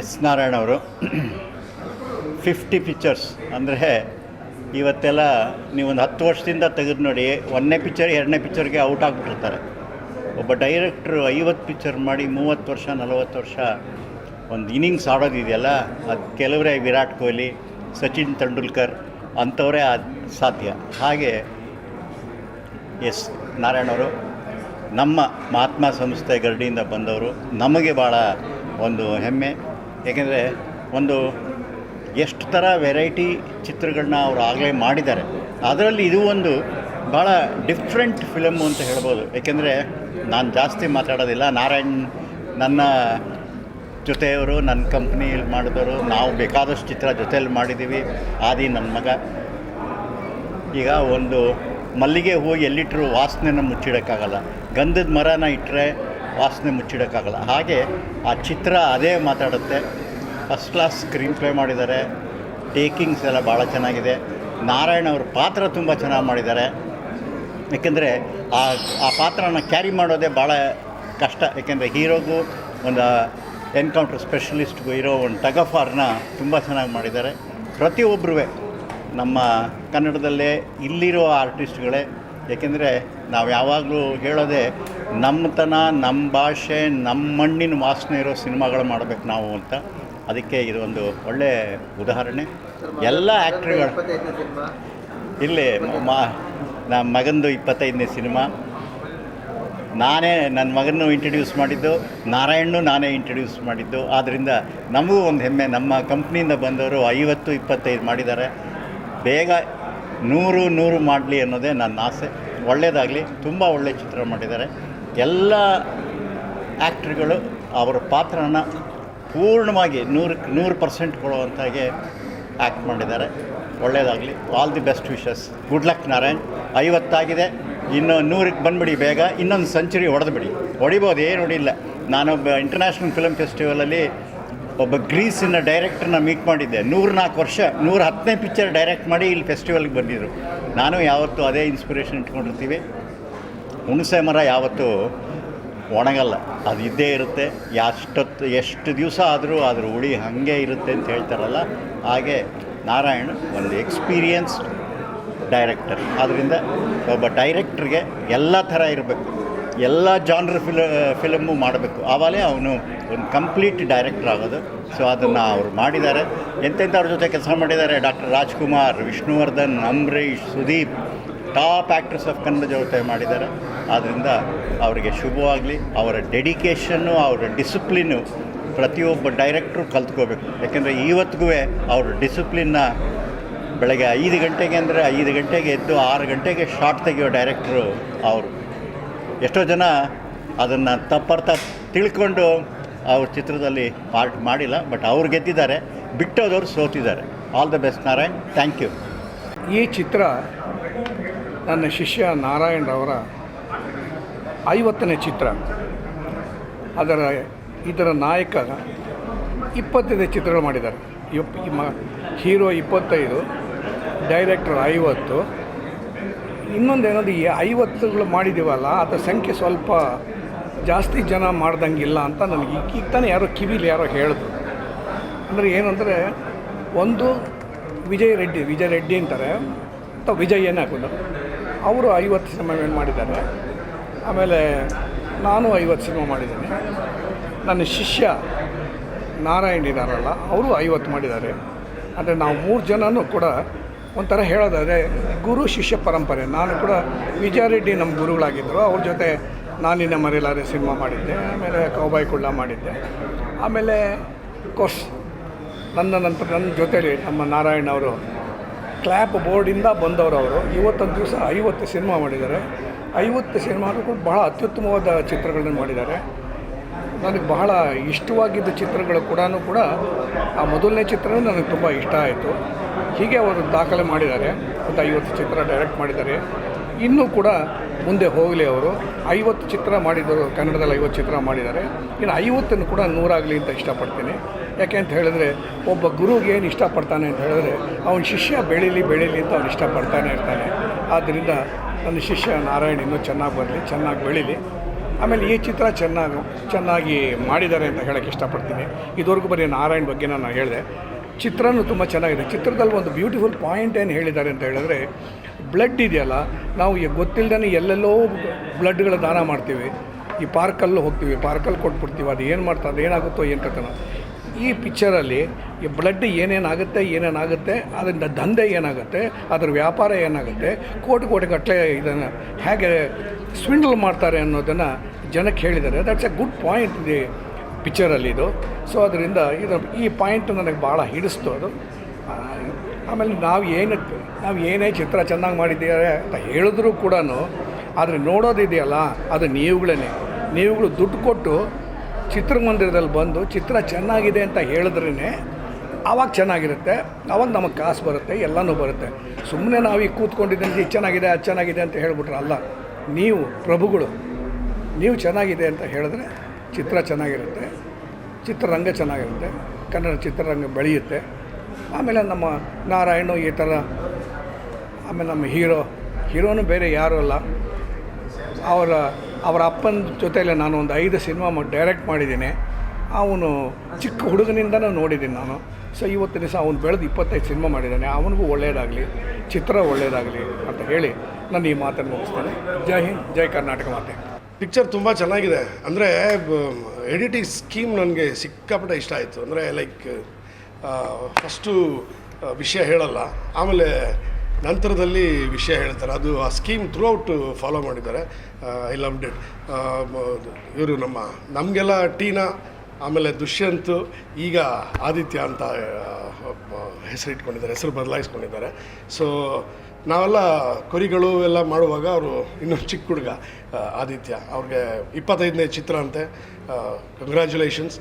S Narayana ಅವರು fifty pictures ಅಂದರೆ ಇವತ್ತೆಲ್ಲ ನೀವೊಂದು ಹತ್ತು ವರ್ಷದಿಂದ ತೆಗೆದು ನೋಡಿ, ಒಂದನೇ ಪಿಕ್ಚರ್ ಎರಡನೇ ಪಿಕ್ಚರ್ಗೆ ಔಟ್ ಆಗಿಬಿಟ್ಟಿರ್ತಾರೆ. ಒಬ್ಬ ಡೈರೆಕ್ಟ್ರು ಐವತ್ತು ಪಿಕ್ಚರ್ ಮಾಡಿ ಮೂವತ್ತು ವರ್ಷ, ನಲವತ್ತು ವರ್ಷ ಒಂದು ಇನಿಂಗ್ಸ್ ಆಡೋದಿದೆಯಲ್ಲ, ಅದು ಕೆಲವರೇ ವಿರಾಟ್ ಕೊಹ್ಲಿ, ಸಚಿನ್ ತೆಂಡೂಲ್ಕರ್ ಅಂಥವರೇ ಸಾಧ್ಯ. ಹಾಗೆ ಎಸ್ ನಾರಾಯಣವರು ನಮ್ಮ ಮಹಾತ್ಮ ಸಂಸ್ಥೆ ಗರಡಿಯಿಂದ ಬಂದವರು, ನಮಗೆ ಭಾಳ ಒಂದು ಹೆಮ್ಮೆ. ಏಕೆಂದರೆ ಒಂದು ಎಷ್ಟು ಥರ ವೆರೈಟಿ ಚಿತ್ರಗಳನ್ನ ಅವರು ಆಗಲೇ ಮಾಡಿದ್ದಾರೆ. ಅದರಲ್ಲಿ ಇದು ಒಂದು ಭಾಳ ಡಿಫ್ರೆಂಟ್ ಫಿಲಮ್ ಅಂತ ಹೇಳ್ಬೋದು. ಏಕೆಂದರೆ ನಾನು ಜಾಸ್ತಿ ಮಾತಾಡೋದಿಲ್ಲ. ನಾರಾಯಣ್ ನನ್ನ ಜೊತೆಯವರು ನನ್ನ ಕಂಪ್ನಿಯಲ್ಲಿ ಮಾಡಿದವರು, ನಾವು ಬೇಕಾದಷ್ಟು ಚಿತ್ರ ಜೊತೆಯಲ್ಲಿ ಮಾಡಿದ್ದೀವಿ ಆದಿ ನನ್ನ ಮಗ. ಈಗ ಒಂದು ಮಲ್ಲಿಗೆ ಹೂವು ಎಲ್ಲಿಟ್ಟರೂ ವಾಸನೆನ ಮುಚ್ಚಿಡೋಕ್ಕಾಗಲ್ಲ. ಗಂಧದ ಮರನ ಇಟ್ಟರೆ ವಾಸನೆ ಮುಚ್ಚಿಡೋಕ್ಕಾಗಲ್ಲ. ಹಾಗೆ ಆ ಚಿತ್ರ ಅದೇ ಮಾತಾಡುತ್ತೆ. ಫಸ್ಟ್ ಕ್ಲಾಸ್ ಸ್ಕ್ರೀನ್ ಪ್ಲೇ ಮಾಡಿದ್ದಾರೆ. ಟೇಕಿಂಗ್ಸ್ ಎಲ್ಲ ಭಾಳ ಚೆನ್ನಾಗಿದೆ. ನಾರಾಯಣ ಅವ್ರ ಪಾತ್ರ ತುಂಬ ಚೆನ್ನಾಗಿ ಮಾಡಿದ್ದಾರೆ. ಏಕೆಂದರೆ ಆ ಆ ಪಾತ್ರನ ಕ್ಯಾರಿ ಮಾಡೋದೇ ಭಾಳ ಕಷ್ಟ. ಏಕೆಂದರೆ ಹೀರೋಗೂ ಒಂದು ಎನ್ಕೌಂಟರ್ ಸ್ಪೆಷಲಿಸ್ಟ್ಗೂ ಇರೋ ಒಂದು ಟಗಫಾರ್ನ ತುಂಬ ಚೆನ್ನಾಗಿ ಮಾಡಿದ್ದಾರೆ. ಪ್ರತಿಯೊಬ್ಬರೂ ನಮ್ಮ ಕನ್ನಡದಲ್ಲೇ ಇಲ್ಲಿರೋ ಆರ್ಟಿಸ್ಟ್ಗಳೇ ಏಕೆಂದರೆ ನಾವು ಯಾವಾಗಲೂ ಹೇಳೋದೇ ನಮ್ಮತನ ನಮ್ಮ ಭಾಷೆ, ನಮ್ಮ ಮಣ್ಣಿನ ವಾಸನೆ ಇರೋ ಸಿನಿಮಾಗಳು ಮಾಡಬೇಕು ನಾವು ಅಂತ. ಅದಕ್ಕೆ ಇದು ಒಂದು ಒಳ್ಳೆ ಉದಾಹರಣೆ. ಎಲ್ಲ ಆ್ಯಕ್ಟ್ರಿಗಳು ಇಲ್ಲಿ ಮಾ ನಮ್ಮ ಮಗಂದು ಇಪ್ಪತ್ತೈದನೇ ಸಿನಿಮಾ. ನಾನೇ ನನ್ನ ಮಗನೂ ಇಂಟ್ರಡ್ಯೂಸ್ ಮಾಡಿದ್ದು ನಾರಾಯಣ್ಣು ನಾನೇ ಇಂಟ್ರಡ್ಯೂಸ್ ಮಾಡಿದ್ದು. ಆದ್ದರಿಂದ ನಮಗೂ ಒಂದು ಹೆಮ್ಮೆ. ನಮ್ಮ ಕಂಪ್ನಿಯಿಂದ ಬಂದವರು ಐವತ್ತು, ಇಪ್ಪತ್ತೈದು ಮಾಡಿದ್ದಾರೆ. ಬೇಗ ನೂರು ನೂರು ಮಾಡಲಿ ಅನ್ನೋದೇ ನನ್ನ ಆಸೆ. ಒಳ್ಳೆಯದಾಗಲಿ ತುಂಬ ಒಳ್ಳೆಯ ಚಿತ್ರ ಮಾಡಿದ್ದಾರೆ. ಎಲ್ಲ ಆ್ಯಕ್ಟ್ರುಗಳು ಅವರ ಪಾತ್ರನ ಪೂರ್ಣವಾಗಿ ನೂರಕ್ಕೆ ನೂರು ಪರ್ಸೆಂಟ್ ಕೊಡುವಂತಾಗೆ ಆ್ಯಕ್ಟ್ ಮಾಡಿದ್ದಾರೆ. ಒಳ್ಳೆಯದಾಗಲಿ all the best wishes good luck Narayan. ಐವತ್ತಾಗಿದೆ, ಇನ್ನು ನೂರಕ್ಕೆ ಬಂದುಬಿಡಿ ಬೇಗ, ಇನ್ನೊಂದು ಸೆಂಚುರಿ ಹೊಡೆದ್ಬಿಡಿ. ಹೊಡಿಬೋದು, ಏನು ಹೊಡಿಲ್ಲ. ನಾನೊಬ್ಬ ಇಂಟರ್ನ್ಯಾಷನಲ್ ಫಿಲಮ್ ಫೆಸ್ಟಿವಲಲ್ಲಿ ಒಬ್ಬ ಗ್ರೀಸಿನ ಡೈರೆಕ್ಟರ್ನ ಮೀಟ್ ಮಾಡಿದ್ದೆ. ನೂರ ನಾಲ್ಕು ವರ್ಷ ನೂರ ಹತ್ತನೇ ಪಿಕ್ಚರ್ ಡೈರೆಕ್ಟ್ ಮಾಡಿ ಇಲ್ಲಿ ಫೆಸ್ಟಿವಲ್ಗೆ ಬಂದಿದ್ದರು ನಾನು ಯಾವತ್ತೂ ಅದೇ ಇನ್ಸ್ಪಿರೇಷನ್ ಇಟ್ಕೊಂಡಿರ್ತೀವಿ. ಹುಣಸೆ ಮರ ಯಾವತ್ತೂ ಒಣಗಲ್ಲ. ಅದು ಇದ್ದೇ ಇರುತ್ತೆ. ಎಷ್ಟೊತ್ತು ಎಷ್ಟು ದಿವಸ ಆದರೂ ಅದ್ರ ಉಳಿ ಹಾಗೆ ಇರುತ್ತೆ ಅಂತ ಹೇಳ್ತಾರಲ್ಲ. ಹಾಗೆ ನಾರಾಯಣ್ ಒಂದು ಎಕ್ಸ್ಪೀರಿಯನ್ಸ್ ಡೈರೆಕ್ಟರ್. ಆದ್ದರಿಂದ ಒಬ್ಬ ಡೈರೆಕ್ಟ್ರಿಗೆ ಎಲ್ಲ ಥರ ಇರಬೇಕು. ಎಲ್ಲ ಜಾನ್ರ್ ಫಿಲ ಫಿಲಮ್ಮು ಮಾಡಬೇಕು. ಆವಾಗಲೇ ಅವನು ಒಂದು ಕಂಪ್ಲೀಟ್ ಡೈರೆಕ್ಟರ್ ಆಗೋದು. ಸೊ ಅದನ್ನು ಅವರು ಮಾಡಿದ್ದಾರೆ. ಎಂತೆಂಥವ್ರ ಜೊತೆ ಕೆಲಸ ಮಾಡಿದ್ದಾರೆ? Doctor Rajkumar, Vishnuvardhan, Ambareesh, Sudeep top actress of Kannada ಜೊತೆ ಮಾಡಿದ್ದಾರೆ. ಆದ್ದರಿಂದ ಅವರಿಗೆ ಶುಭವಾಗಲಿ. ಅವರ ಡೆಡಿಕೇಷನ್ನು ಅವರ ಡಿಸಿಪ್ಲಿನ್ನು ಪ್ರತಿಯೊಬ್ಬ ಡೈರೆಕ್ಟ್ರು ಕಲ್ತ್ಕೋಬೇಕು. ಯಾಕೆಂದರೆ ಇವತ್ತಿಗೂ ಅವ್ರ ಡಿಸಿಪ್ಲಿನ್ನ ಬೆಳಗ್ಗೆ ಐದು ಗಂಟೆಗೆ ಅಂದರೆ ಐದು ಗಂಟೆಗೆ ಎದ್ದು ಆರು ಗಂಟೆಗೆ ಶಾರ್ಟ್ ತೆಗೆಯೋ ಡೈರೆಕ್ಟ್ರು ಅವರು. ಎಷ್ಟೋ ಜನ ಅದನ್ನು ತಪ್ಪರ್ಥ ತಿಳ್ಕೊಂಡು ಅವ್ರ ಚಿತ್ರದಲ್ಲಿ ಪಾರ್ಟ್ ಮಾಡಿಲ್ಲ, ಬಟ್ ಅವ್ರು ಗೆದ್ದಿದ್ದಾರೆ. ಬಿಟ್ಟೋದವ್ರು ಸೋತಿದ್ದಾರೆ. All the best Narayan. Thank you ಈ ಚಿತ್ರ ನನ್ನ ಶಿಷ್ಯ ನಾರಾಯಣರವರ ಐವತ್ತನೇ ಚಿತ್ರ. ಅದರ ಇದರ ನಾಯಕ ಇಪ್ಪತ್ತೈದು ಚಿತ್ರಗಳು ಮಾಡಿದ್ದಾರೆ. ಇಪ್ ಮ ಹೀರೋ ಇಪ್ಪತ್ತೈದು, ಡೈರೆಕ್ಟರ್ ಐವತ್ತು ಇನ್ನೊಂದೇನದು ಈ ಐವತ್ತುಗಳು ಮಾಡಿದ್ದೀವಲ್ಲ, ಅದರ ಸಂಖ್ಯೆ ಸ್ವಲ್ಪ ಜಾಸ್ತಿ ಜನ ಮಾಡ್ದಂಗಿಲ್ಲ ಅಂತ ನನಗೆ ಈಗ ತಾನೇ ಯಾರೋ ಕಿವಿಲಿ ಯಾರೋ ಹೇಳಿದ್ರು. ಅಂದರೆ ಏನಂದರೆ, ಒಂದು ವಿಜಯ್ ರೆಡ್ಡಿ ವಿಜಯ್ ರೆಡ್ಡಿ ಅಂತಾರೆ, ಅಥವಾ ವಿಜಯ್ ಏನೇ ಅವರು ಐವತ್ತು ಸಿನಿಮಾ ಏನು ಮಾಡಿದ್ದಾರೆ, ಆಮೇಲೆ ನಾನು ಐವತ್ತು ಸಿನಿಮಾ ಮಾಡಿದ್ದೀನಿ, ನನ್ನ ಶಿಷ್ಯ ನಾರಾಯಣ್ ಇದ್ದಾರಲ್ಲ, ಅವರು ಐವತ್ತು ಮಾಡಿದ್ದಾರೆ, ಅಂದರೆ ನಾವು ಮೂರು ಜನನೂ ಕೂಡ ಒಂಥರ ಹೇಳೋದಾದರೆ ಗುರು ಶಿಷ್ಯ ಪರಂಪರೆ. ನಾನು ಕೂಡ ವಿಜಯಾರೆಡ್ಡಿ ನಮ್ಮ ಗುರುಗಳಾಗಿದ್ದರು. ಅವ್ರ ಜೊತೆ ನಾನಿನ ಮರೆಯಲಾರೆ ಸಿನಿಮಾ ಮಾಡಿದ್ದೆ. ಆಮೇಲೆ ಕೌಬಾಯ್ ಕುಳ್ಳ ಮಾಡಿದ್ದೆ. ಆಮೇಲೆ ಕೋರ್ಸ್ ನನ್ನ ನಂತರ ನನ್ನ ಜೊತೆಲಿ ನಮ್ಮ ನಾರಾಯಣ ಅವರು ಕ್ಲ್ಯಾಪ್ ಬೋರ್ಡಿಂದ ಬಂದವರು ಅವರು. ಇವತ್ತೊಂದು ದಿವಸ ಐವತ್ತು ಸಿನಿಮಾ ಮಾಡಿದ್ದಾರೆ. ಐವತ್ತು ಸಿನಿಮಾಗೂ ಬಹಳ ಅತ್ಯುತ್ತಮವಾದ ಚಿತ್ರಗಳನ್ನ ಮಾಡಿದ್ದಾರೆ. ನನಗೆ ಬಹಳ ಇಷ್ಟವಾಗಿದ್ದ ಚಿತ್ರಗಳು ಕೂಡ ಕೂಡ ಆ ಮೊದಲನೇ ಚಿತ್ರವೂ ನನಗೆ ತುಂಬ ಇಷ್ಟ ಆಯಿತು. ಹೀಗೆ ಅವರು ದಾಖಲೆ ಮಾಡಿದ್ದಾರೆ. ಮತ್ತು ಐವತ್ತು ಚಿತ್ರ ಡೈರೆಕ್ಟ್ ಮಾಡಿದ್ದಾರೆ. ಇನ್ನೂ ಕೂಡ ಮುಂದೆ ಹೋಗಲಿ ಅವರು. ಐವತ್ತು ಚಿತ್ರ ಮಾಡಿದರು, ಕನ್ನಡದಲ್ಲಿ ಐವತ್ತು ಚಿತ್ರ ಮಾಡಿದ್ದಾರೆ. ಇನ್ನು ಐವತ್ತನ್ನು ಕೂಡ ನೂರಾಗಲಿ ಅಂತ ಇಷ್ಟಪಡ್ತೀನಿ. ಯಾಕೆ ಅಂತ ಹೇಳಿದ್ರೆ, ಒಬ್ಬ ಗುರುಗೆ ಏನು ಇಷ್ಟಪಡ್ತಾನೆ ಅಂತ ಹೇಳಿದ್ರೆ, ಅವನ ಶಿಷ್ಯ ಬೆಳೀಲಿ ಬೆಳೀಲಿ ಅಂತ ಅವ್ನು ಇಷ್ಟಪಡ್ತಾನೆ ಇರ್ತಾನೆ. ಆದ್ದರಿಂದ ನನ್ನ ಶಿಷ್ಯ ನಾರಾಯಣ ಇನ್ನೂ ಚೆನ್ನಾಗಿ ಬರಲಿ, ಚೆನ್ನಾಗಿ ಬೆಳೀಲಿ. ಆಮೇಲೆ ಈ ಚಿತ್ರ ಚೆನ್ನಾಗಿ ಚೆನ್ನಾಗಿ ಮಾಡಿದ್ದಾರೆ ಅಂತ ಹೇಳೋಕ್ಕೆ ಇಷ್ಟಪಡ್ತೀನಿ. ಇದುವರೆಗೂ ಬರೀ ನಾರಾಯಣ ಬಗ್ಗೆ ನಾನು ಹೇಳಿದೆ. ಚಿತ್ರನೂ ತುಂಬ ಚೆನ್ನಾಗಿದೆ. ಚಿತ್ರದಲ್ಲಿ ಒಂದು ಬ್ಯೂಟಿಫುಲ್ ಪಾಯಿಂಟ್ ಏನು ಹೇಳಿದ್ದಾರೆ ಅಂತ ಹೇಳಿದ್ರೆ ಬ್ಲಡ್ ಇದೆಯಲ್ಲ, ನಾವು ಗೊತ್ತಿಲ್ಲದೇ ಎಲ್ಲೆಲ್ಲೋ ಬ್ಲಡ್ಗಳು ದಾನ ಮಾಡ್ತೀವಿ. ಈ ಪಾರ್ಕಲ್ಲೂ ಹೋಗ್ತೀವಿ ಪಾರ್ಕಲ್ಲಿ ಕೊಟ್ಬಿಡ್ತೀವಿ, ಅದು ಏನು ಮಾಡ್ತಾ, ಅದು ಏನಾಗುತ್ತೋ ಏನು ಕಥನ ಈ ಪಿಕ್ಚರಲ್ಲಿ ಈ ಬ್ಲಡ್ ಏನೇನಾಗುತ್ತೆ ಏನೇನಾಗುತ್ತೆ, ಅದರಿಂದ ದಂಧೆ ಏನಾಗುತ್ತೆ, ಅದರ ವ್ಯಾಪಾರ ಏನಾಗುತ್ತೆ, ಕೋಟಿ ಕೋಟಿ ಗಟ್ಟಲೆ ಇದನ್ನು ಹೇಗೆ ಸ್ವಿಂಡಲ್ ಮಾಡ್ತಾರೆ ಅನ್ನೋದನ್ನು ಜನಕ್ಕೆ ಹೇಳಿದ್ದಾರೆ. ದಟ್ಸ್ ಎ ಗುಡ್ ಪಾಯಿಂಟ್ ಇದೆ ಪಿಕ್ಚರಲ್ಲಿ ಇದು. ಸೊ ಅದರಿಂದ ಇದು ಈ ಪಾಯಿಂಟ್ ನನಗೆ ಭಾಳ ಹಿಡಿಸ್ತು ಅದು. ಆಮೇಲೆ ನಾವು ಏನು, ನಾವು ಏನೇ ಚಿತ್ರ ಚೆನ್ನಾಗಿ ಮಾಡಿದ್ದೀವಿ ಅಂತ ಹೇಳಿದ್ರೂ ಕೂಡ ಆದರೆ ನೋಡೋದಿದೆಯಲ್ಲ ಅದು ನೀವುಗಳೇ ನೀವುಗಳು ದುಡ್ಡು ಕೊಟ್ಟು ಚಿತ್ರಮಂದಿರದಲ್ಲಿ ಬಂದು ಚಿತ್ರ ಚೆನ್ನಾಗಿದೆ ಅಂತ ಹೇಳಿದ್ರೇ ಆವಾಗ ಚೆನ್ನಾಗಿರುತ್ತೆ ಆವಾಗ ನಮಗೆ ಕಾಸು ಬರುತ್ತೆ, ಎಲ್ಲನೂ ಬರುತ್ತೆ. ಸುಮ್ಮನೆ ನಾವು ಈಗ ಕೂತ್ಕೊಂಡಿದ್ದೀನಿ, ಇದು ಚೆನ್ನಾಗಿದೆ, ಅದು ಚೆನ್ನಾಗಿದೆ ಅಂತ ಹೇಳ್ಬಿಟ್ರೆ ಅಲ್ಲ ನೀವು ಪ್ರಭುಗಳು, ನೀವು ಚೆನ್ನಾಗಿದೆ ಅಂತ ಹೇಳಿದ್ರೆ ಚಿತ್ರ ಚೆನ್ನಾಗಿರುತ್ತೆ, ಚಿತ್ರರಂಗ ಚೆನ್ನಾಗಿರುತ್ತೆ, ಕನ್ನಡ ಚಿತ್ರರಂಗ ಬೆಳೆಯುತ್ತೆ. ಆಮೇಲೆ ನಮ್ಮ ನಾರಾಯಣ ಈ ಥರ, ಆಮೇಲೆ ನಮ್ಮ ಹೀರೋ, ಹೀರೋನು ಬೇರೆ ಯಾರೂ ಅಲ್ಲ. ಅವರ ಅವರ ಅಪ್ಪನ ಜೊತೆಯಲ್ಲೇ ನಾನು ಒಂದು ಐದು ಸಿನಿಮಾ ಡೈರೆಕ್ಟ್ ಮಾಡಿದ್ದೀನಿ. ಅವನು ಚಿಕ್ಕ ಹುಡುಗನಿಂದನೂ ನೋಡಿದ್ದೀನಿ ನಾನು. ಸೊ ಇವತ್ತು ದಿವಸ ಅವನು ಬೆಳೆದು ಇಪ್ಪತ್ತೈದು ಸಿನಿಮಾ ಮಾಡಿದ್ದಾನೆ. ಅವನಿಗೂ ಒಳ್ಳೆಯದಾಗಲಿ ಚಿತ್ರ ಒಳ್ಳೆಯದಾಗಲಿ ಅಂತ ಹೇಳಿ ನಾನು ಈ ಮಾತನ್ನು ಮುಗಿಸ್ತೇನೆ. ಜೈ ಹಿಂದ್, ಜೈ ಕರ್ನಾಟಕ ಮಾತೆ. ಪಿಕ್ಚರ್ ತುಂಬ ಚೆನ್ನಾಗಿದೆ. ಅಂದರೆ ಎಡಿಟಿಂಗ್ ಸ್ಕೀಮ್ ನನಗೆ ಸಿಕ್ಕಾಪಟ್ಟೆ ಇಷ್ಟ ಆಯಿತು. ಅಂದರೆ, ಲೈಕ್ ಫಸ್ಟು ವಿಷಯ ಹೇಳಲ್ಲ. ಆಮೇಲೆ ನಂತರದಲ್ಲಿ ವಿಷಯ ಹೇಳ್ತಾರೆ. ಅದು ಆ ಸ್ಕೀಮ್ ಥ್ರೂ ಔಟ್ ಫಾಲೋ ಮಾಡಿದ್ದಾರೆ ಐ ಲವ್ ಡೆಡ್ ಇವರು ನಮ್ಮ, ನಮಗೆಲ್ಲ ಟೀನಾ, ಆಮೇಲೆ ದುಷ್ಯಂತು, ಈಗ ಆದಿತ್ಯ ಅಂತ ಹೆಸರು ಇಟ್ಕೊಂಡಿದ್ದಾರೆ ಹೆಸರು ಬದಲಾಯಿಸ್ಕೊಂಡಿದ್ದಾರೆ. ಸೊ ನಾವೆಲ್ಲ ಕೊರಿಗಳು ಎಲ್ಲ ಮಾಡುವಾಗ ಅವರು ಇನ್ನೊಂದು ಚಿಕ್ಕ ಹುಡುಗ ಆದಿತ್ಯ. ಅವ್ರಿಗೆ ಇಪ್ಪತ್ತೈದನೇ ಚಿತ್ರ ಅಂತೆ. ಕಂಗ್ರ್ಯಾಚುಲೇಷನ್ಸ್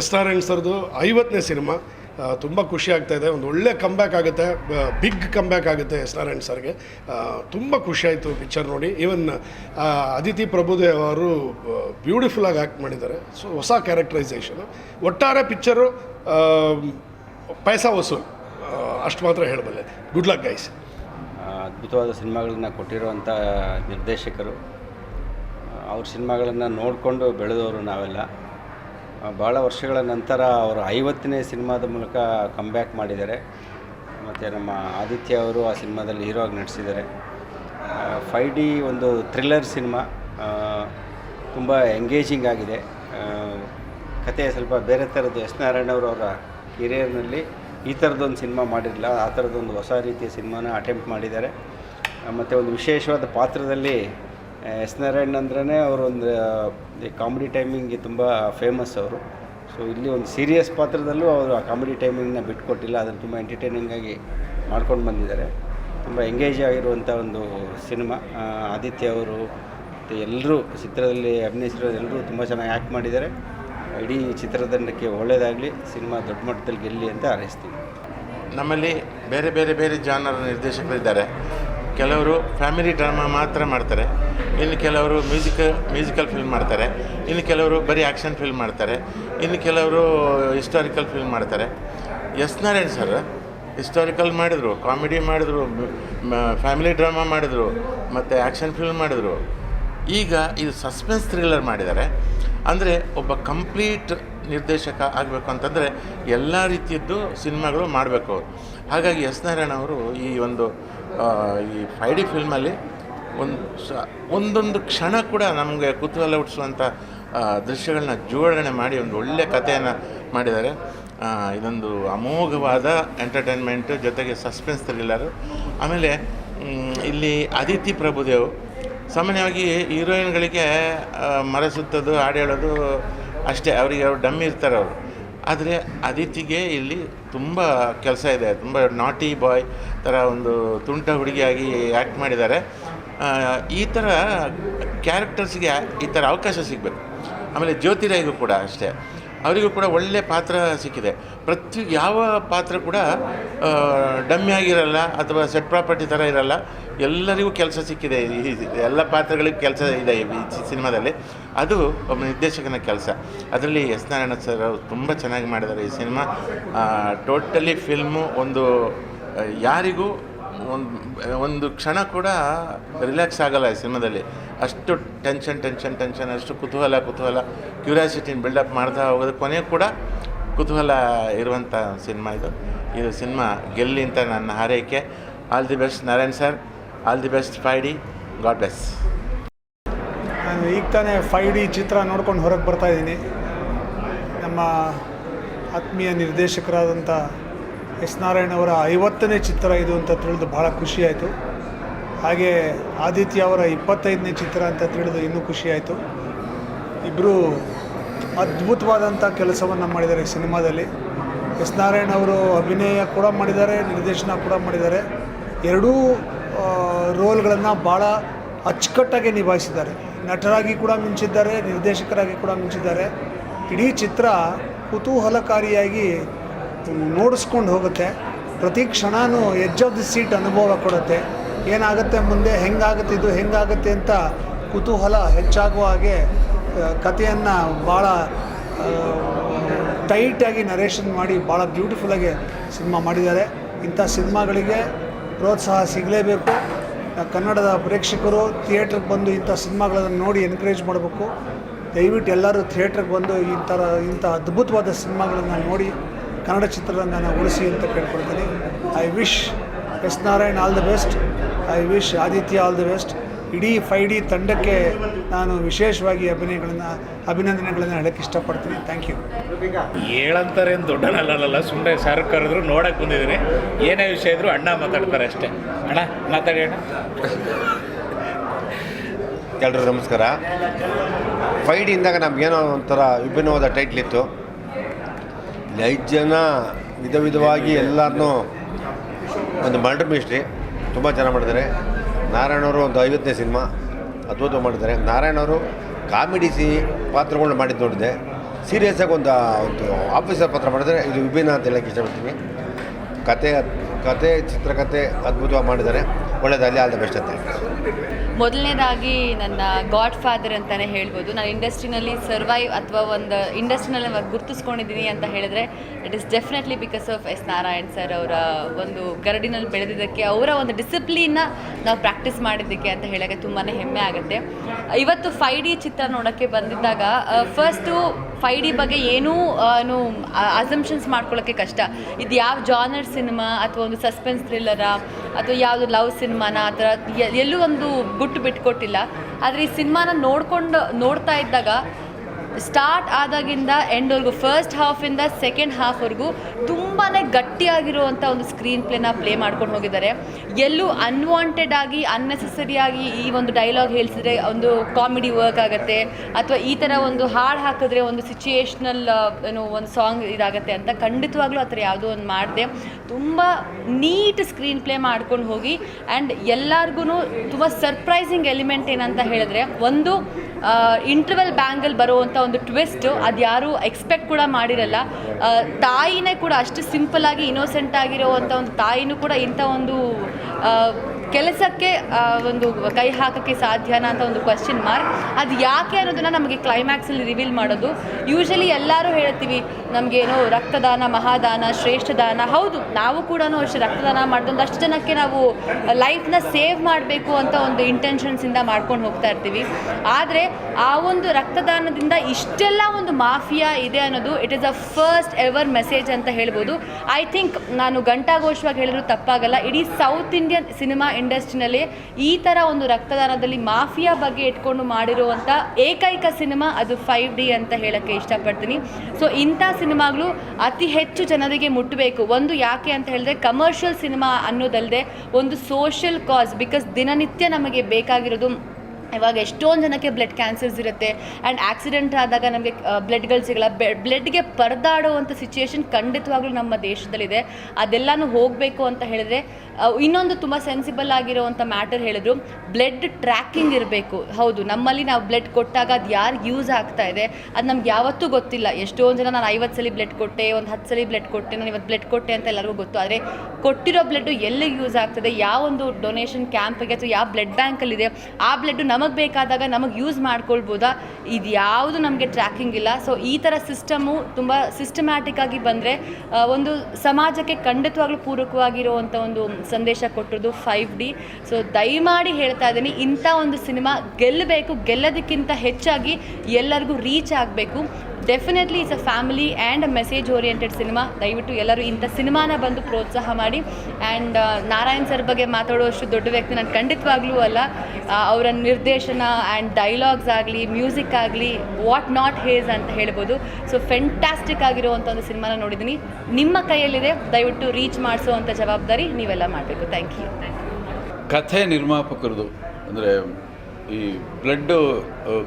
ಎಸ್ ನಾರಾಯಣ್ ಸರ್ದು ಐವತ್ತನೇ ಸಿನಿಮಾ. ತುಂಬ ಖುಷಿ ಆಗ್ತಾ ಇದೆ. ಒಂದು ಒಳ್ಳೆ ಕಂಬ್ಯಾಕ್ ಆಗುತ್ತೆ. ಬಿಗ್ ಕಂಬ್ಯಾಕ್ ಆಗುತ್ತೆ ಎಸ್ ನಾರಾಯಣ್ ಸರ್ಗೆ. ತುಂಬ ಖುಷಿ ಆಯಿತು ಪಿಕ್ಚರ್ ನೋಡಿ. ಈವನ್ ಅದಿತಿ ಪ್ರಭುದೇವ್ ಅವರು ಬ್ಯೂಟಿಫುಲ್ಲಾಗಿ ಆ್ಯಕ್ಟ್ ಮಾಡಿದ್ದಾರೆ. ಸೊ ಹೊಸ ಕ್ಯಾರೆಕ್ಟರೈಸೇಷನು ಒಟ್ಟಾರೆ ಪಿಕ್ಚರು ಪೈಸಾ ವಸೂಲ್. ಅಷ್ಟು ಮಾತ್ರ ಹೇಳಬಲ್ಲೆ. ಗುಡ್ ಲಕ್ ಗೈಸ್ ಅದ್ಭುತವಾದ ಸಿನಿಮಾಗಳನ್ನ ಕೊಟ್ಟಿರುವಂಥ ನಿರ್ದೇಶಕರು. ಅವ್ರ ಸಿನಿಮಾಗಳನ್ನು ನೋಡಿಕೊಂಡು ಬೆಳೆದವರು ನಾವೆಲ್ಲ. ಭಾಳ ವರ್ಷಗಳ ನಂತರ ಅವರು ಐವತ್ತನೇ ಸಿನಿಮಾದ ಮೂಲಕ ಕಮ್ಬ್ಯಾಕ್ ಮಾಡಿದ್ದಾರೆ. ಮತ್ತು ನಮ್ಮ ಆದಿತ್ಯ ಅವರು ಆ ಸಿನಿಮಾದಲ್ಲಿ ಹೀರೋ ಆಗಿ ನಟಿಸಿದ್ದಾರೆ. ಫೈ ಡಿ ಒಂದು ಥ್ರಿಲ್ಲರ್ ಸಿನಿಮಾ. ತುಂಬ ಎಂಗೇಜಿಂಗ್ ಆಗಿದೆ. ಕತೆ ಸ್ವಲ್ಪ ಬೇರೆ ಥರದ್ದು ಎಸ್ ನಾರಾಯಣ ಅವರು ಅವರ ಹಿರಿಯರ್ನಲ್ಲಿ ಈ ಥರದ್ದೊಂದು ಸಿನಿಮಾ ಮಾಡಿರಲಿಲ್ಲ, ಆ ಥರದ್ದೊಂದು ಹೊಸ ರೀತಿಯ ಸಿನಿಮಾನ ಅಟೆಂಪ್ಟ್ ಮಾಡಿದ್ದಾರೆ. ಮತ್ತು ಒಂದು ವಿಶೇಷವಾದ ಪಾತ್ರದಲ್ಲಿ ಎಸ್ ನಾರಾಯಣ್ ಅಂದ್ರೇ ಅವರೊಂದು ಕಾಮಿಡಿ ಟೈಮಿಂಗ್ಗೆ ತುಂಬ ಫೇಮಸ್ ಅವರು. ಸೊ ಇಲ್ಲಿ ಒಂದು ಸೀರಿಯಸ್ ಪಾತ್ರದಲ್ಲೂ ಅವರು ಆ ಕಾಮಿಡಿ ಟೈಮಿಂಗ್ನ ಬಿಟ್ಕೊಟ್ಟಿಲ್ಲ, ಅದನ್ನು ತುಂಬ ಎಂಟರ್ಟೈನಿಂಗ್ ಆಗಿ ಮಾಡ್ಕೊಂಡು ಬಂದಿದ್ದಾರೆ. ತುಂಬ ಎಂಗೇಜ್ ಆಗಿರುವಂಥ ಒಂದು ಸಿನಿಮಾ. ಆದಿತ್ಯ ಅವರು, ಮತ್ತು ಎಲ್ಲರೂ ಚಿತ್ರದಲ್ಲಿ ಅಭಿನಯಿಸಿರೋ ಎಲ್ಲರೂ ತುಂಬ ಚೆನ್ನಾಗಿ ಆ್ಯಕ್ಟ್ ಮಾಡಿದ್ದಾರೆ. ಇಡೀ ಚಿತ್ರತಂಡಕ್ಕೆ ಒಳ್ಳೆಯದಾಗಲಿ ಸಿನಿಮಾ ದೊಡ್ಡ ಮಟ್ಟದಲ್ಲಿ ಗೆಲ್ಲಿ ಅಂತ ಹಾರೈಸ್ತೀವಿ. ನಮ್ಮಲ್ಲಿ ಬೇರೆ ಬೇರೆ ಬೇರೆ ಜಾನರ್ ನಿರ್ದೇಶಕರಿದ್ದಾರೆ. ಕೆಲವರು ಫ್ಯಾಮಿಲಿ ಡ್ರಾಮಾ ಮಾತ್ರ ಮಾಡ್ತಾರೆ. ಇನ್ನು ಕೆಲವರು ಮ್ಯೂಸಿಕ್, ಮ್ಯೂಸಿಕಲ್ ಫಿಲ್ಮ್ ಮಾಡ್ತಾರೆ. ಇನ್ನು ಕೆಲವರು ಬರೀ ಆ್ಯಕ್ಷನ್ ಫಿಲ್ಮ್ ಮಾಡ್ತಾರೆ. ಇನ್ನು ಕೆಲವರು ಹಿಸ್ಟಾರಿಕಲ್ ಫಿಲ್ಮ್ ಮಾಡ್ತಾರೆ. ಎಸ್ ನಾರಾಯಣ್ ಸರ್ ಹಿಸ್ಟಾರಿಕಲ್ ಮಾಡಿದರು, ಕಾಮಿಡಿ ಮಾಡಿದರು ಫ್ಯಾಮಿಲಿ ಡ್ರಾಮಾ ಮಾಡಿದರು, ಮತ್ತು ಆ್ಯಕ್ಷನ್ ಫಿಲ್ಮ್ ಮಾಡಿದರು. ಈಗ ಇದು ಸಸ್ಪೆನ್ಸ್ ಥ್ರಿಲ್ಲರ್ ಮಾಡಿದ್ದಾರೆ. ಅಂದರೆ ಒಬ್ಬ ಕಂಪ್ಲೀಟ್ ನಿರ್ದೇಶಕ ಆಗಬೇಕು ಅಂತಂದರೆ ಎಲ್ಲ ರೀತಿಯದ್ದು ಸಿನಿಮಾಗಳು ಮಾಡಬೇಕು. ಅವರು ಹಾಗಾಗಿ ಎಸ್ ನಾರಾಯಣ ಅವರು ಈ ಒಂದು ಈ ಫೈ ಡಿ ಫಿಲ್ಮಲ್ಲಿ ಒಂದು ಒಂದೊಂದು ಕ್ಷಣ ಕೂಡ ನಮಗೆ ಕುತೂಹಲ ಹುಟ್ಟಿಸುವಂಥ ದೃಶ್ಯಗಳನ್ನ ಜೋಡಣೆ ಮಾಡಿ ಒಂದು ಒಳ್ಳೆಯ ಕಥೆಯನ್ನು ಮಾಡಿದ್ದಾರೆ. ಇದೊಂದು ಅಮೋಘವಾದ ಎಂಟರ್ಟೈನ್ಮೆಂಟ್ ಜೊತೆಗೆ ಸಸ್ಪೆನ್ಸ್ ಥ್ರಿಲ್ಲರು. ಆಮೇಲೆ ಇಲ್ಲಿ ಅದಿತಿ ಪ್ರಭುದೇವ್ ಸಾಮಾನ್ಯವಾಗಿ ಹೀರೋಯಿನ್ಗಳಿಗೆ ಮರ ಸುತ್ತೋದು, ಹಾಡು ಹೇಳೋದು ಅಷ್ಟೇ, ಅವರಿಗೆ ಅವರು ಡಮ್ಮಿ ಇರ್ತಾರೆ ಅವರು. ಆದರೆ ಅದಿತಿಗೆ ಇಲ್ಲಿ ತುಂಬ ಕೆಲಸ ಇದೆ, ತುಂಬ ನಾಟಿ ಬಾಯ್ ಥರ ಒಂದು ತುಂಟ ಹುಡುಗಿಯಾಗಿ ಆ್ಯಕ್ಟ್ ಮಾಡಿದ್ದಾರೆ. ಈ ಥರ ಕ್ಯಾರೆಕ್ಟರ್ಸ್ಗೆ ಈ ಥರ ಅವಕಾಶ ಸಿಗಬೇಕು. ಆಮೇಲೆ ಜ್ಯೋತಿರಾಯ್ಗೂ ಕೂಡ ಅಷ್ಟೇ. ಅವರಿಗೂ ಕೂಡ ಒಳ್ಳೆಯ ಪಾತ್ರ ಸಿಕ್ಕಿದೆ. ಪ್ರತಿ ಯಾವ ಪಾತ್ರ ಕೂಡ ಡಮ್ಮಿಯಾಗಿರಲ್ಲ ಅಥವಾ ಸೆಟ್ ಪ್ರಾಪರ್ಟಿ ಥರ ಇರಲ್ಲ, ಎಲ್ಲರಿಗೂ ಕೆಲಸ ಸಿಕ್ಕಿದೆ. ಈ ಎಲ್ಲ ಪಾತ್ರಗಳಿಗೂ ಕೆಲಸ ಇದೆ ಈ ಸಿನಿಮಾದಲ್ಲಿ. ಅದು ಒಬ್ಬ ನಿರ್ದೇಶಕನ ಕೆಲಸ. ಅದರಲ್ಲಿ ಎಸ್ ನಾರಾಯಣ ಸರ್ ಅವರು ತುಂಬ ಚೆನ್ನಾಗಿ ಮಾಡಿದ್ದಾರೆ ಈ ಸಿನಿಮಾ. ಟೋಟಲಿ ಫಿಲ್ಮು ಒಂದು ಯಾರಿಗೂ ಒಂದು ಒಂದು ಕ್ಷಣ ಕೂಡ ರಿಲ್ಯಾಕ್ಸ್ ಆಗಲ್ಲ ಈ ಸಿನಿಮಾದಲ್ಲಿ. ಅಷ್ಟು ಟೆನ್ಷನ್ ಟೆನ್ಷನ್ ಟೆನ್ಷನ್ ಅಷ್ಟು ಕುತೂಹಲ ಕುತೂಹಲ. ಕ್ಯೂರಿಯಾಸಿಟಿನ ಬಿಲ್ಡಪ್ ಮಾಡ್ತಾ ಹೋಗೋದು. ಕೊನೆಗೆ ಕೂಡ ಕುತೂಹಲ ಇರುವಂಥ ಸಿನಿಮಾ ಇದು. ಇದು ಸಿನಿಮಾ ಗೆಲ್ಲಿ ಅಂತ ನನ್ನ ಹಾರೈಕೆ. All the best Narayan sir all the best five D God bless ನಾನು ಈಗ ತಾನೇ ಫೈ ಡಿ ಚಿತ್ರ ನೋಡ್ಕೊಂಡು ಹೊರಗೆ ಬರ್ತಾ ಇದ್ದೀನಿ. ನಮ್ಮ ಆತ್ಮೀಯ ನಿರ್ದೇಶಕರಾದಂಥ ಎಸ್ ನಾರಾಯಣ್ ಅವರ ಐವತ್ತನೇ ಚಿತ್ರ ಇದು ಅಂತ ತಿಳಿದು ಭಾಳ ಖುಷಿಯಾಯಿತು ಹಾಗೆ ಆದಿತ್ಯ ಅವರ ಇಪ್ಪತ್ತೈದನೇ ಚಿತ್ರ ಅಂತ ತಿಳಿದು ಇನ್ನೂ ಖುಷಿಯಾಯಿತು ಇಬ್ಬರು ಅದ್ಭುತವಾದಂಥ ಕೆಲಸವನ್ನು ಮಾಡಿದ್ದಾರೆ ಈ ಸಿನಿಮಾದಲ್ಲಿ. ಎಸ್ ನಾರಾಯಣ್ ಅವರು ಅಭಿನಯ ಕೂಡ ಮಾಡಿದ್ದಾರೆ, ನಿರ್ದೇಶನ ಕೂಡ ಮಾಡಿದ್ದಾರೆ. ಎರಡೂ ರೋಲ್ಗಳನ್ನು ಭಾಳ ಅಚ್ಚುಕಟ್ಟಾಗಿ ನಿಭಾಯಿಸಿದ್ದಾರೆ. ನಟರಾಗಿ ಕೂಡ ಮಿಂಚಿದ್ದಾರೆ, ನಿರ್ದೇಶಕರಾಗಿ ಕೂಡ ಮಿಂಚಿದ್ದಾರೆ. ಇಡೀ ಚಿತ್ರ ಕುತೂಹಲಕಾರಿಯಾಗಿ ನೋಡಿಸ್ಕೊಂಡು ಹೋಗುತ್ತೆ. ಪ್ರತಿ ಕ್ಷಣವೂ ಎಜ್ ಆಫ್ ದಿ ಸೀಟ್ ಅನುಭವ ಕೊಡುತ್ತೆ. ಏನಾಗುತ್ತೆ ಮುಂದೆ, ಹೆಂಗಾಗುತ್ತೆ, ಇದು ಹೆಂಗಾಗುತ್ತೆ ಅಂತ ಕುತೂಹಲ ಹೆಚ್ಚಾಗುವ ಹಾಗೆ ಕಥೆಯನ್ನು ಭಾಳ ಟೈಟಾಗಿ ನರೇಷನ್ ಮಾಡಿ ಭಾಳ ಬ್ಯೂಟಿಫುಲ್ಲಾಗಿ ಸಿನಿಮಾ ಮಾಡಿದ್ದಾರೆ. ಇಂಥ ಸಿನಿಮಾಗಳಿಗೆ ಪ್ರೋತ್ಸಾಹ ಸಿಗಲೇಬೇಕು. ಕನ್ನಡದ ಪ್ರೇಕ್ಷಕರು ಥಿಯೇಟ್ರಿಗೆ ಬಂದು ಇಂಥ ಸಿನಿಮಾಗಳನ್ನು ನೋಡಿ ಎನ್ಕರೇಜ್ ಮಾಡಬೇಕು. ದಯವಿಟ್ಟು ಎಲ್ಲರೂ ಥಿಯೇಟ್ರಿಗೆ ಬಂದು ಈ ಥರ, ಇಂಥ ಅದ್ಭುತವಾದ ಸಿನಿಮಾಗಳನ್ನು ನೋಡಿ ಕನ್ನಡ ಚಿತ್ರರಂಗನ ಉಳಿಸಿ ಅಂತ ಕೇಳ್ಕೊಳ್ತೀನಿ. I wish S Narayan all the best. I wish Aditya all the best. ಇಡೀ ಫೈ ಡಿ ತಂಡಕ್ಕೆ ನಾನು ವಿಶೇಷವಾಗಿ ಅಭಿನಯಗಳನ್ನು ಅಭಿನಂದನೆಗಳನ್ನು ಹೇಳಕ್ಕೆ ಇಷ್ಟಪಡ್ತೀನಿ. ಥ್ಯಾಂಕ್ ಯು ಹೇಳಂತಾರೆ ಏನು ದೊಡ್ಡನಲ್ಲ ಸುಮ್ಮನೆ ಸರ್ ಕರೆದ್ರು ನೋಡಕ್ಕೆ ಬಂದಿದ್ದೀನಿ. ಏನೇ ವಿಷಯ ಇದ್ರು ಅಣ್ಣ ಮಾತಾಡ್ತಾರೆ ಅಷ್ಟೇ. ಅಣ್ಣ ಮಾತಾಡಿ ಅಣ್ಣ. ಎಲ್ರಿಗೂ ನಮಸ್ಕಾರ. ಡಿ ಇಂದಾಗ ನಮಗೇನೋ ಒಂಥರ ವಿಭಿನ್ನವಾದ ಟೈಟ್ಲ್ ಇತ್ತು. ಐದು ಜನ ವಿಧ ವಿಧವಾಗಿ ಎಲ್ಲರನ್ನೂ ಒಂದು ಮರ್ಡರ್ ಮಿಸ್ಟ್ರಿ ತುಂಬ ಚೆನ್ನಾಗಿ ಮಾಡಿದ್ದಾರೆ. ನಾರಾಯಣವರು ಒಂದು ಐವತ್ತನೇ ಸಿನಿಮಾ ಅದ್ಭುತ ಮಾಡಿದ್ದಾರೆ. ನಾರಾಯಣವರು ಕಾಮಿಡಿ ಸಿ ಪಾತ್ರಗಳನ್ನ ಮಾಡಿದ್ದು ನೋಡಿದೆ. ಸೀರಿಯಸ್ಸಾಗಿ ಒಂದು ಒಂದು ಆಫೀಸರ್ ಪಾತ್ರ ಮಾಡಿದರೆ ಇದು ವಿಭಿನ್ನ ಅಂತ ಹೇಳಕ್ಕೆ ಇಷ್ಟಪಡ್ತೀನಿ. ಕತೆ ಕತೆ, ಚಿತ್ರಕತೆ ಅದ್ಭುತವಾಗಿ ಮಾಡಿದ್ದಾರೆ. ಒಳ್ಳೆಯದಲ್ಲಿ ಆಲ್ ದ ಬೆಸ್ಟ್ ಅಂತ ಮೊದಲನೇದಾಗಿ ನನ್ನ ಗಾಡ್ ಫಾದರ್ ಅಂತಲೇ ಹೇಳ್ಬೋದು. ನಾನು ಇಂಡಸ್ಟ್ರಿನಲ್ಲಿ ಸರ್ವೈವ್ ಅಥವಾ ಒಂದು ಇಂಡಸ್ಟ್ರಿನಲ್ಲಿ ಗುರುತಿಸ್ಕೊಂಡಿದ್ದೀನಿ ಅಂತ ಹೇಳಿದ್ರೆ it is definitely because of S Narayan sir ಅವರ ಒಂದು ಗರಡಿನಲ್ಲಿ ಬೆಳೆದಿದ್ದಕ್ಕೆ, ಅವರ ಒಂದು ಡಿಸಿಪ್ಲಿನ್ನ ನಾವು ಪ್ರಾಕ್ಟೀಸ್ ಮಾಡಿದ್ದಕ್ಕೆ ಅಂತ ಹೇಳೋಕ್ಕೆ ತುಂಬಾ ಹೆಮ್ಮೆ ಆಗುತ್ತೆ. ಇವತ್ತು ಫೈ ಡಿ ಚಿತ್ರ ನೋಡೋಕ್ಕೆ ಬಂದಿದ್ದಾಗ ಫಸ್ಟು ಫೈ ಡಿ ಬಗ್ಗೆ ಏನೂ ಅಸಂಪ್ಷನ್ಸ್ ಮಾಡ್ಕೊಳ್ಳೋಕ್ಕೆ ಕಷ್ಟ. ಇದು ಯಾವ ಜಾನರ್ ಸಿನಿಮಾ ಅಥವಾ ಒಂದು ಸಸ್ಪೆನ್ಸ್ ಥ್ರಿಲ್ಲರಾ ಅಥವಾ ಯಾವುದು ಲವ್ ಸಿನಿಮಾನ ಆ ಥರ ಎಲ್ಲೂ ಒಂದು ಗುಟ್ಟು ಬಿಟ್ಕೊಟ್ಟಿಲ್ಲ. ಆದರೆ ಈ ಸಿನಿಮಾನ ನೋಡ್ಕೊಂಡು ನೋಡ್ತಾ ಇದ್ದಾಗ ಸ್ಟಾರ್ಟ್ ಆದಾಗಿಂದ ಎಂಡ್ವರೆಗೂ ಫಸ್ಟ್ ಹಾಫಿಂದ ಸೆಕೆಂಡ್ ಹಾಫ್ವರೆಗೂ ತುಂಬಾ ಗಟ್ಟಿಯಾಗಿರುವಂಥ ಒಂದು ಸ್ಕ್ರೀನ್ ಪ್ಲೇನ ಪ್ಲೇ ಮಾಡ್ಕೊಂಡು ಹೋಗಿದ್ದಾರೆ. ಎಲ್ಲೂ ಅನ್ವಾಂಟೆಡ್ ಆಗಿ ಅನ್ನೆಸೆಸರಿಯಾಗಿ ಈ ಒಂದು ಡೈಲಾಗ್ ಹೇಳಿಸಿದ್ರೆ ಒಂದು ಕಾಮಿಡಿ ವರ್ಕ್ ಆಗುತ್ತೆ, ಅಥವಾ ಈ ಥರ ಒಂದು ಹಾಡು ಹಾಕಿದ್ರೆ ಒಂದು ಸಿಚುಯೇಷ್ನಲ್ ಏನು, ಒಂದು ಸಾಂಗ್ ಇದಾಗುತ್ತೆ ಅಂತ ಖಂಡಿತವಾಗ್ಲೂ ಆ ಥರ ಯಾವುದೋ ಒಂದು ಮಾಡಿದೆ. ತುಂಬ ನೀಟ್ ಸ್ಕ್ರೀನ್ ಪ್ಲೇ ಮಾಡ್ಕೊಂಡು ಹೋಗಿ ಆ್ಯಂಡ್ ಎಲ್ಲರಿಗೂ ತುಂಬ ಸರ್ಪ್ರೈಸಿಂಗ್ ಎಲಿಮೆಂಟ್ ಏನಂತ ಹೇಳಿದ್ರೆ, ಒಂದು ಇಂಟರ್ವೆಲ್ ಬ್ಯಾಂಗಲ್ ಬರುವಂಥ ಒಂದು ಟ್ವಿಸ್ಟು ಅದು ಯಾರೂ ಎಕ್ಸ್ಪೆಕ್ಟ್ ಕೂಡ ಮಾಡಿರಲ್ಲ. ತಾಯಿನೇ ಕೂಡ ಅಷ್ಟು ಸಿಂಪಲ್ ಆಗಿ ಇನ್ನೋಸೆಂಟ್ ಆಗಿರೋವಂಥ ಒಂದು ತಾಯಿನೂ ಕೂಡ ಇಂಥ ಒಂದು ಕೆಲಸಕ್ಕೆ ಒಂದು ಕೈ ಹಾಕೋಕ್ಕೆ ಸಾಧ್ಯನಾ ಅಂತ ಒಂದು ಕ್ವಶನ್ ಮಾರ್ಕ್ ಅದು ಯಾಕೆ ಅನ್ನೋದನ್ನ ನಮಗೆ ಕ್ಲೈಮ್ಯಾಕ್ಸಲ್ಲಿ ರಿವೀಲ್ ಮಾಡೋದು. ಯೂಶಲಿ ಎಲ್ಲರೂ ಹೇಳ್ತೀವಿ ನಮಗೇನೋ ರಕ್ತದಾನ, ಮಹಾದಾನ ಶ್ರೇಷ್ಠ ದಾನ ಹೌದು, ನಾವು ಕೂಡ ಅಷ್ಟು ರಕ್ತದಾನ ಮಾಡಿದೊಂದು ಅಷ್ಟು ಜನಕ್ಕೆ ನಾವು ಲೈಫ್ನ ಸೇವ್ ಮಾಡಬೇಕು ಅಂತ ಒಂದು ಇಂಟೆನ್ಷನ್ಸಿಂದ ಮಾಡ್ಕೊಂಡು ಹೋಗ್ತಾ ಇರ್ತೀವಿ. ಆದರೆ ಆ ಒಂದು ರಕ್ತದಾನದಿಂದ ಇಷ್ಟೆಲ್ಲ ಒಂದು ಮಾಫಿಯಾ ಇದೆ ಅನ್ನೋದು it is a first ever message ಅಂತ ಹೇಳ್ಬೋದು. ಐ ಥಿಂಕ್ ನಾನು ಗಂಟಾಘೋಷವಾಗಿ ಹೇಳಿದ್ರು ತಪ್ಪಾಗಲ್ಲ. ಇಡೀ ಸೌತ್ ಇಂಡಿಯನ್ ಸಿನಿಮಾ ಇಂಡಸ್ಟ್ರಿನಲ್ಲಿ ಈ ಥರ ಒಂದು ರಕ್ತದಾನದಲ್ಲಿ ಮಾಫಿಯಾ ಬಗ್ಗೆ ಇಟ್ಕೊಂಡು ಮಾಡಿರುವಂಥ ಏಕೈಕ ಸಿನಿಮಾ ಅದು ಫೈವ್ ಡಿ ಅಂತ ಹೇಳೋಕ್ಕೆ ಇಷ್ಟಪಡ್ತೀನಿ. ಸೊ ಇಂಥ ಸಿನಿಮಾಗಳು ಅತಿ ಹೆಚ್ಚು ಜನರಿಗೆ ಮುಟ್ಟಬೇಕು. ಒಂದು ಯಾಕೆ ಅಂತ ಹೇಳಿದ್ರೆ ಕಮರ್ಷಿಯಲ್ ಸಿನಿಮಾ ಅನ್ನೋದಲ್ಲದೆ ಒಂದು ಸೋಷಿಯಲ್ ಕಾಸ್ ಬಿಕಾಸ್ ದಿನನಿತ್ಯ ನಮಗೆ ಬೇಕಾಗಿರೋದು ಇವಾಗ ಎಷ್ಟೊಂದು ಜನಕ್ಕೆ ಬ್ಲಡ್ ಕ್ಯಾನ್ಸರ್ಸ್ ಇರುತ್ತೆ. ಆ್ಯಂಡ್ ಆಕ್ಸಿಡೆಂಟ್ ಆದಾಗ ನಮಗೆ ಬ್ಲಡ್ಗಳು ಸಿಗಲ್ಲ. ಬ್ಲಡ್ಗೆ ಪರದಾಡುವಂಥ ಸಿಚುಯೇಷನ್ ಖಂಡಿತವಾಗ್ಲೂ ನಮ್ಮ ದೇಶದಲ್ಲಿದೆ. ಅದೆಲ್ಲನೂ ಹೋಗಬೇಕು ಅಂತ ಹೇಳಿದ್ರೆ ಇನ್ನೊಂದು ತುಂಬ ಸೆನ್ಸಿಬಲ್ ಆಗಿರುವಂಥ ಮ್ಯಾಟರ್ ಹೇಳಿದ್ರು ಬ್ಲಡ್ ಟ್ರ್ಯಾಕಿಂಗ್ ಇರಬೇಕು. ಹೌದು, ನಮ್ಮಲ್ಲಿ ನಾವು ಬ್ಲಡ್ ಕೊಟ್ಟಾಗ ಅದು ಯಾರು ಯೂಸ್ ಆಗ್ತಾ ಇದೆ, ಅದು ನಮ್ಗೆ ಯಾವತ್ತೂ ಗೊತ್ತಿಲ್ಲ. ಎಷ್ಟೊಂದು ಜನ ನಾನು ಐವತ್ತು ಸಲ ಬ್ಲಡ್ ಕೊಟ್ಟೆ, ಒಂದು ಹತ್ತು ಸಲ ಬ್ಲಡ್ ಕೊಟ್ಟೆ, ನಾನು ಇವತ್ತು ಬ್ಲಡ್ ಕೊಟ್ಟೆ ಅಂತ ಎಲ್ಲರಿಗೂ ಗೊತ್ತು. ಆದರೆ ಕೊಟ್ಟಿರೋ ಬ್ಲಡ್ಡು ಎಲ್ಲಿಗೆ ಯೂಸ್ ಆಗ್ತದೆ, ಯಾವ ಒಂದು ಡೊನೇಷನ್ ಕ್ಯಾಂಪಿಗೆ ಅಥವಾ ಯಾವ ಬ್ಲಡ್ ಬ್ಯಾಂಕಲ್ಲಿದೆ ಆ ಬ್ಲಡ್ಡು ನಮಗೆ ಬೇಕಾದಾಗ ನಮಗೆ ಯೂಸ್ ಮಾಡ್ಕೊಳ್ಬೋದಾ? ಇದು ಯಾವುದು ನಮಗೆ ಟ್ರ್ಯಾಕಿಂಗ್ ಇಲ್ಲ. ಸೊ ಈ ಥರ ಸಿಸ್ಟಮು ತುಂಬ ಸಿಸ್ಟಮ್ಯಾಟಿಕ್ ಆಗಿ ಬಂದರೆ ಒಂದು ಸಮಾಜಕ್ಕೆ ಖಂಡಿತವಾಗ್ಲೂ ಪೂರಕವಾಗಿರುವಂಥ ಒಂದು ಸಂದೇಶ ಕೊಟ್ಟಿರೋದು ಫೈವ್ ಡಿ ಸೊ ದಯಮಾಡಿ ಹೇಳ್ತಾ ಇದ್ದೀನಿ ಇಂಥ ಒಂದು ಸಿನಿಮಾ ಗೆಲ್ಲಬೇಕು ಗೆಲ್ಲೋದಕ್ಕಿಂತ ಹೆಚ್ಚಾಗಿ ಎಲ್ಲರಿಗೂ ರೀಚ್ ಆಗಬೇಕು. Definitely it's a family and a message oriented cinema ದಯವಿಟ್ಟು ಎಲ್ಲರೂ ಇಂಥ ಸಿನಿಮಾನ ಬಂದು ಪ್ರೋತ್ಸಾಹ ಮಾಡಿ. ಆ್ಯಂಡ್ ನಾರಾಯಣ್ ಸರ್ ಬಗ್ಗೆ ಮಾತಾಡುವಷ್ಟು ದೊಡ್ಡ ವ್ಯಕ್ತಿ ನಾನು ಖಂಡಿತವಾಗ್ಲೂ ಅಲ್ಲ. ಅವರ ನಿರ್ದೇಶನ ಆ್ಯಂಡ್ ಡೈಲಾಗ್ಸ್ ಆಗಲಿ ಮ್ಯೂಸಿಕ್ ಆಗಲಿ ವಾಟ್ ನಾಟ್ ಹೇಸ್ ಅಂತ ಹೇಳ್ಬೋದು. ಸೊ ಫೆಂಟಾಸ್ಟಿಕ್ ಆಗಿರುವಂಥ ಒಂದು ಸಿನಿಮಾನ ನೋಡಿದ್ದೀನಿ. ನಿಮ್ಮ ಕೈಯಲ್ಲಿದೆ. ದಯವಿಟ್ಟು ರೀಚ್ ಮಾಡಿಸುವಂಥ ಜವಾಬ್ದಾರಿ ನೀವೆಲ್ಲ ಮಾಡಬೇಕು. ಥ್ಯಾಂಕ್ ಯು ಕಥೆ ನಿರ್ಮಾಪಕರದು ಅಂದರೆ ಈ ಬ್ಲಡ್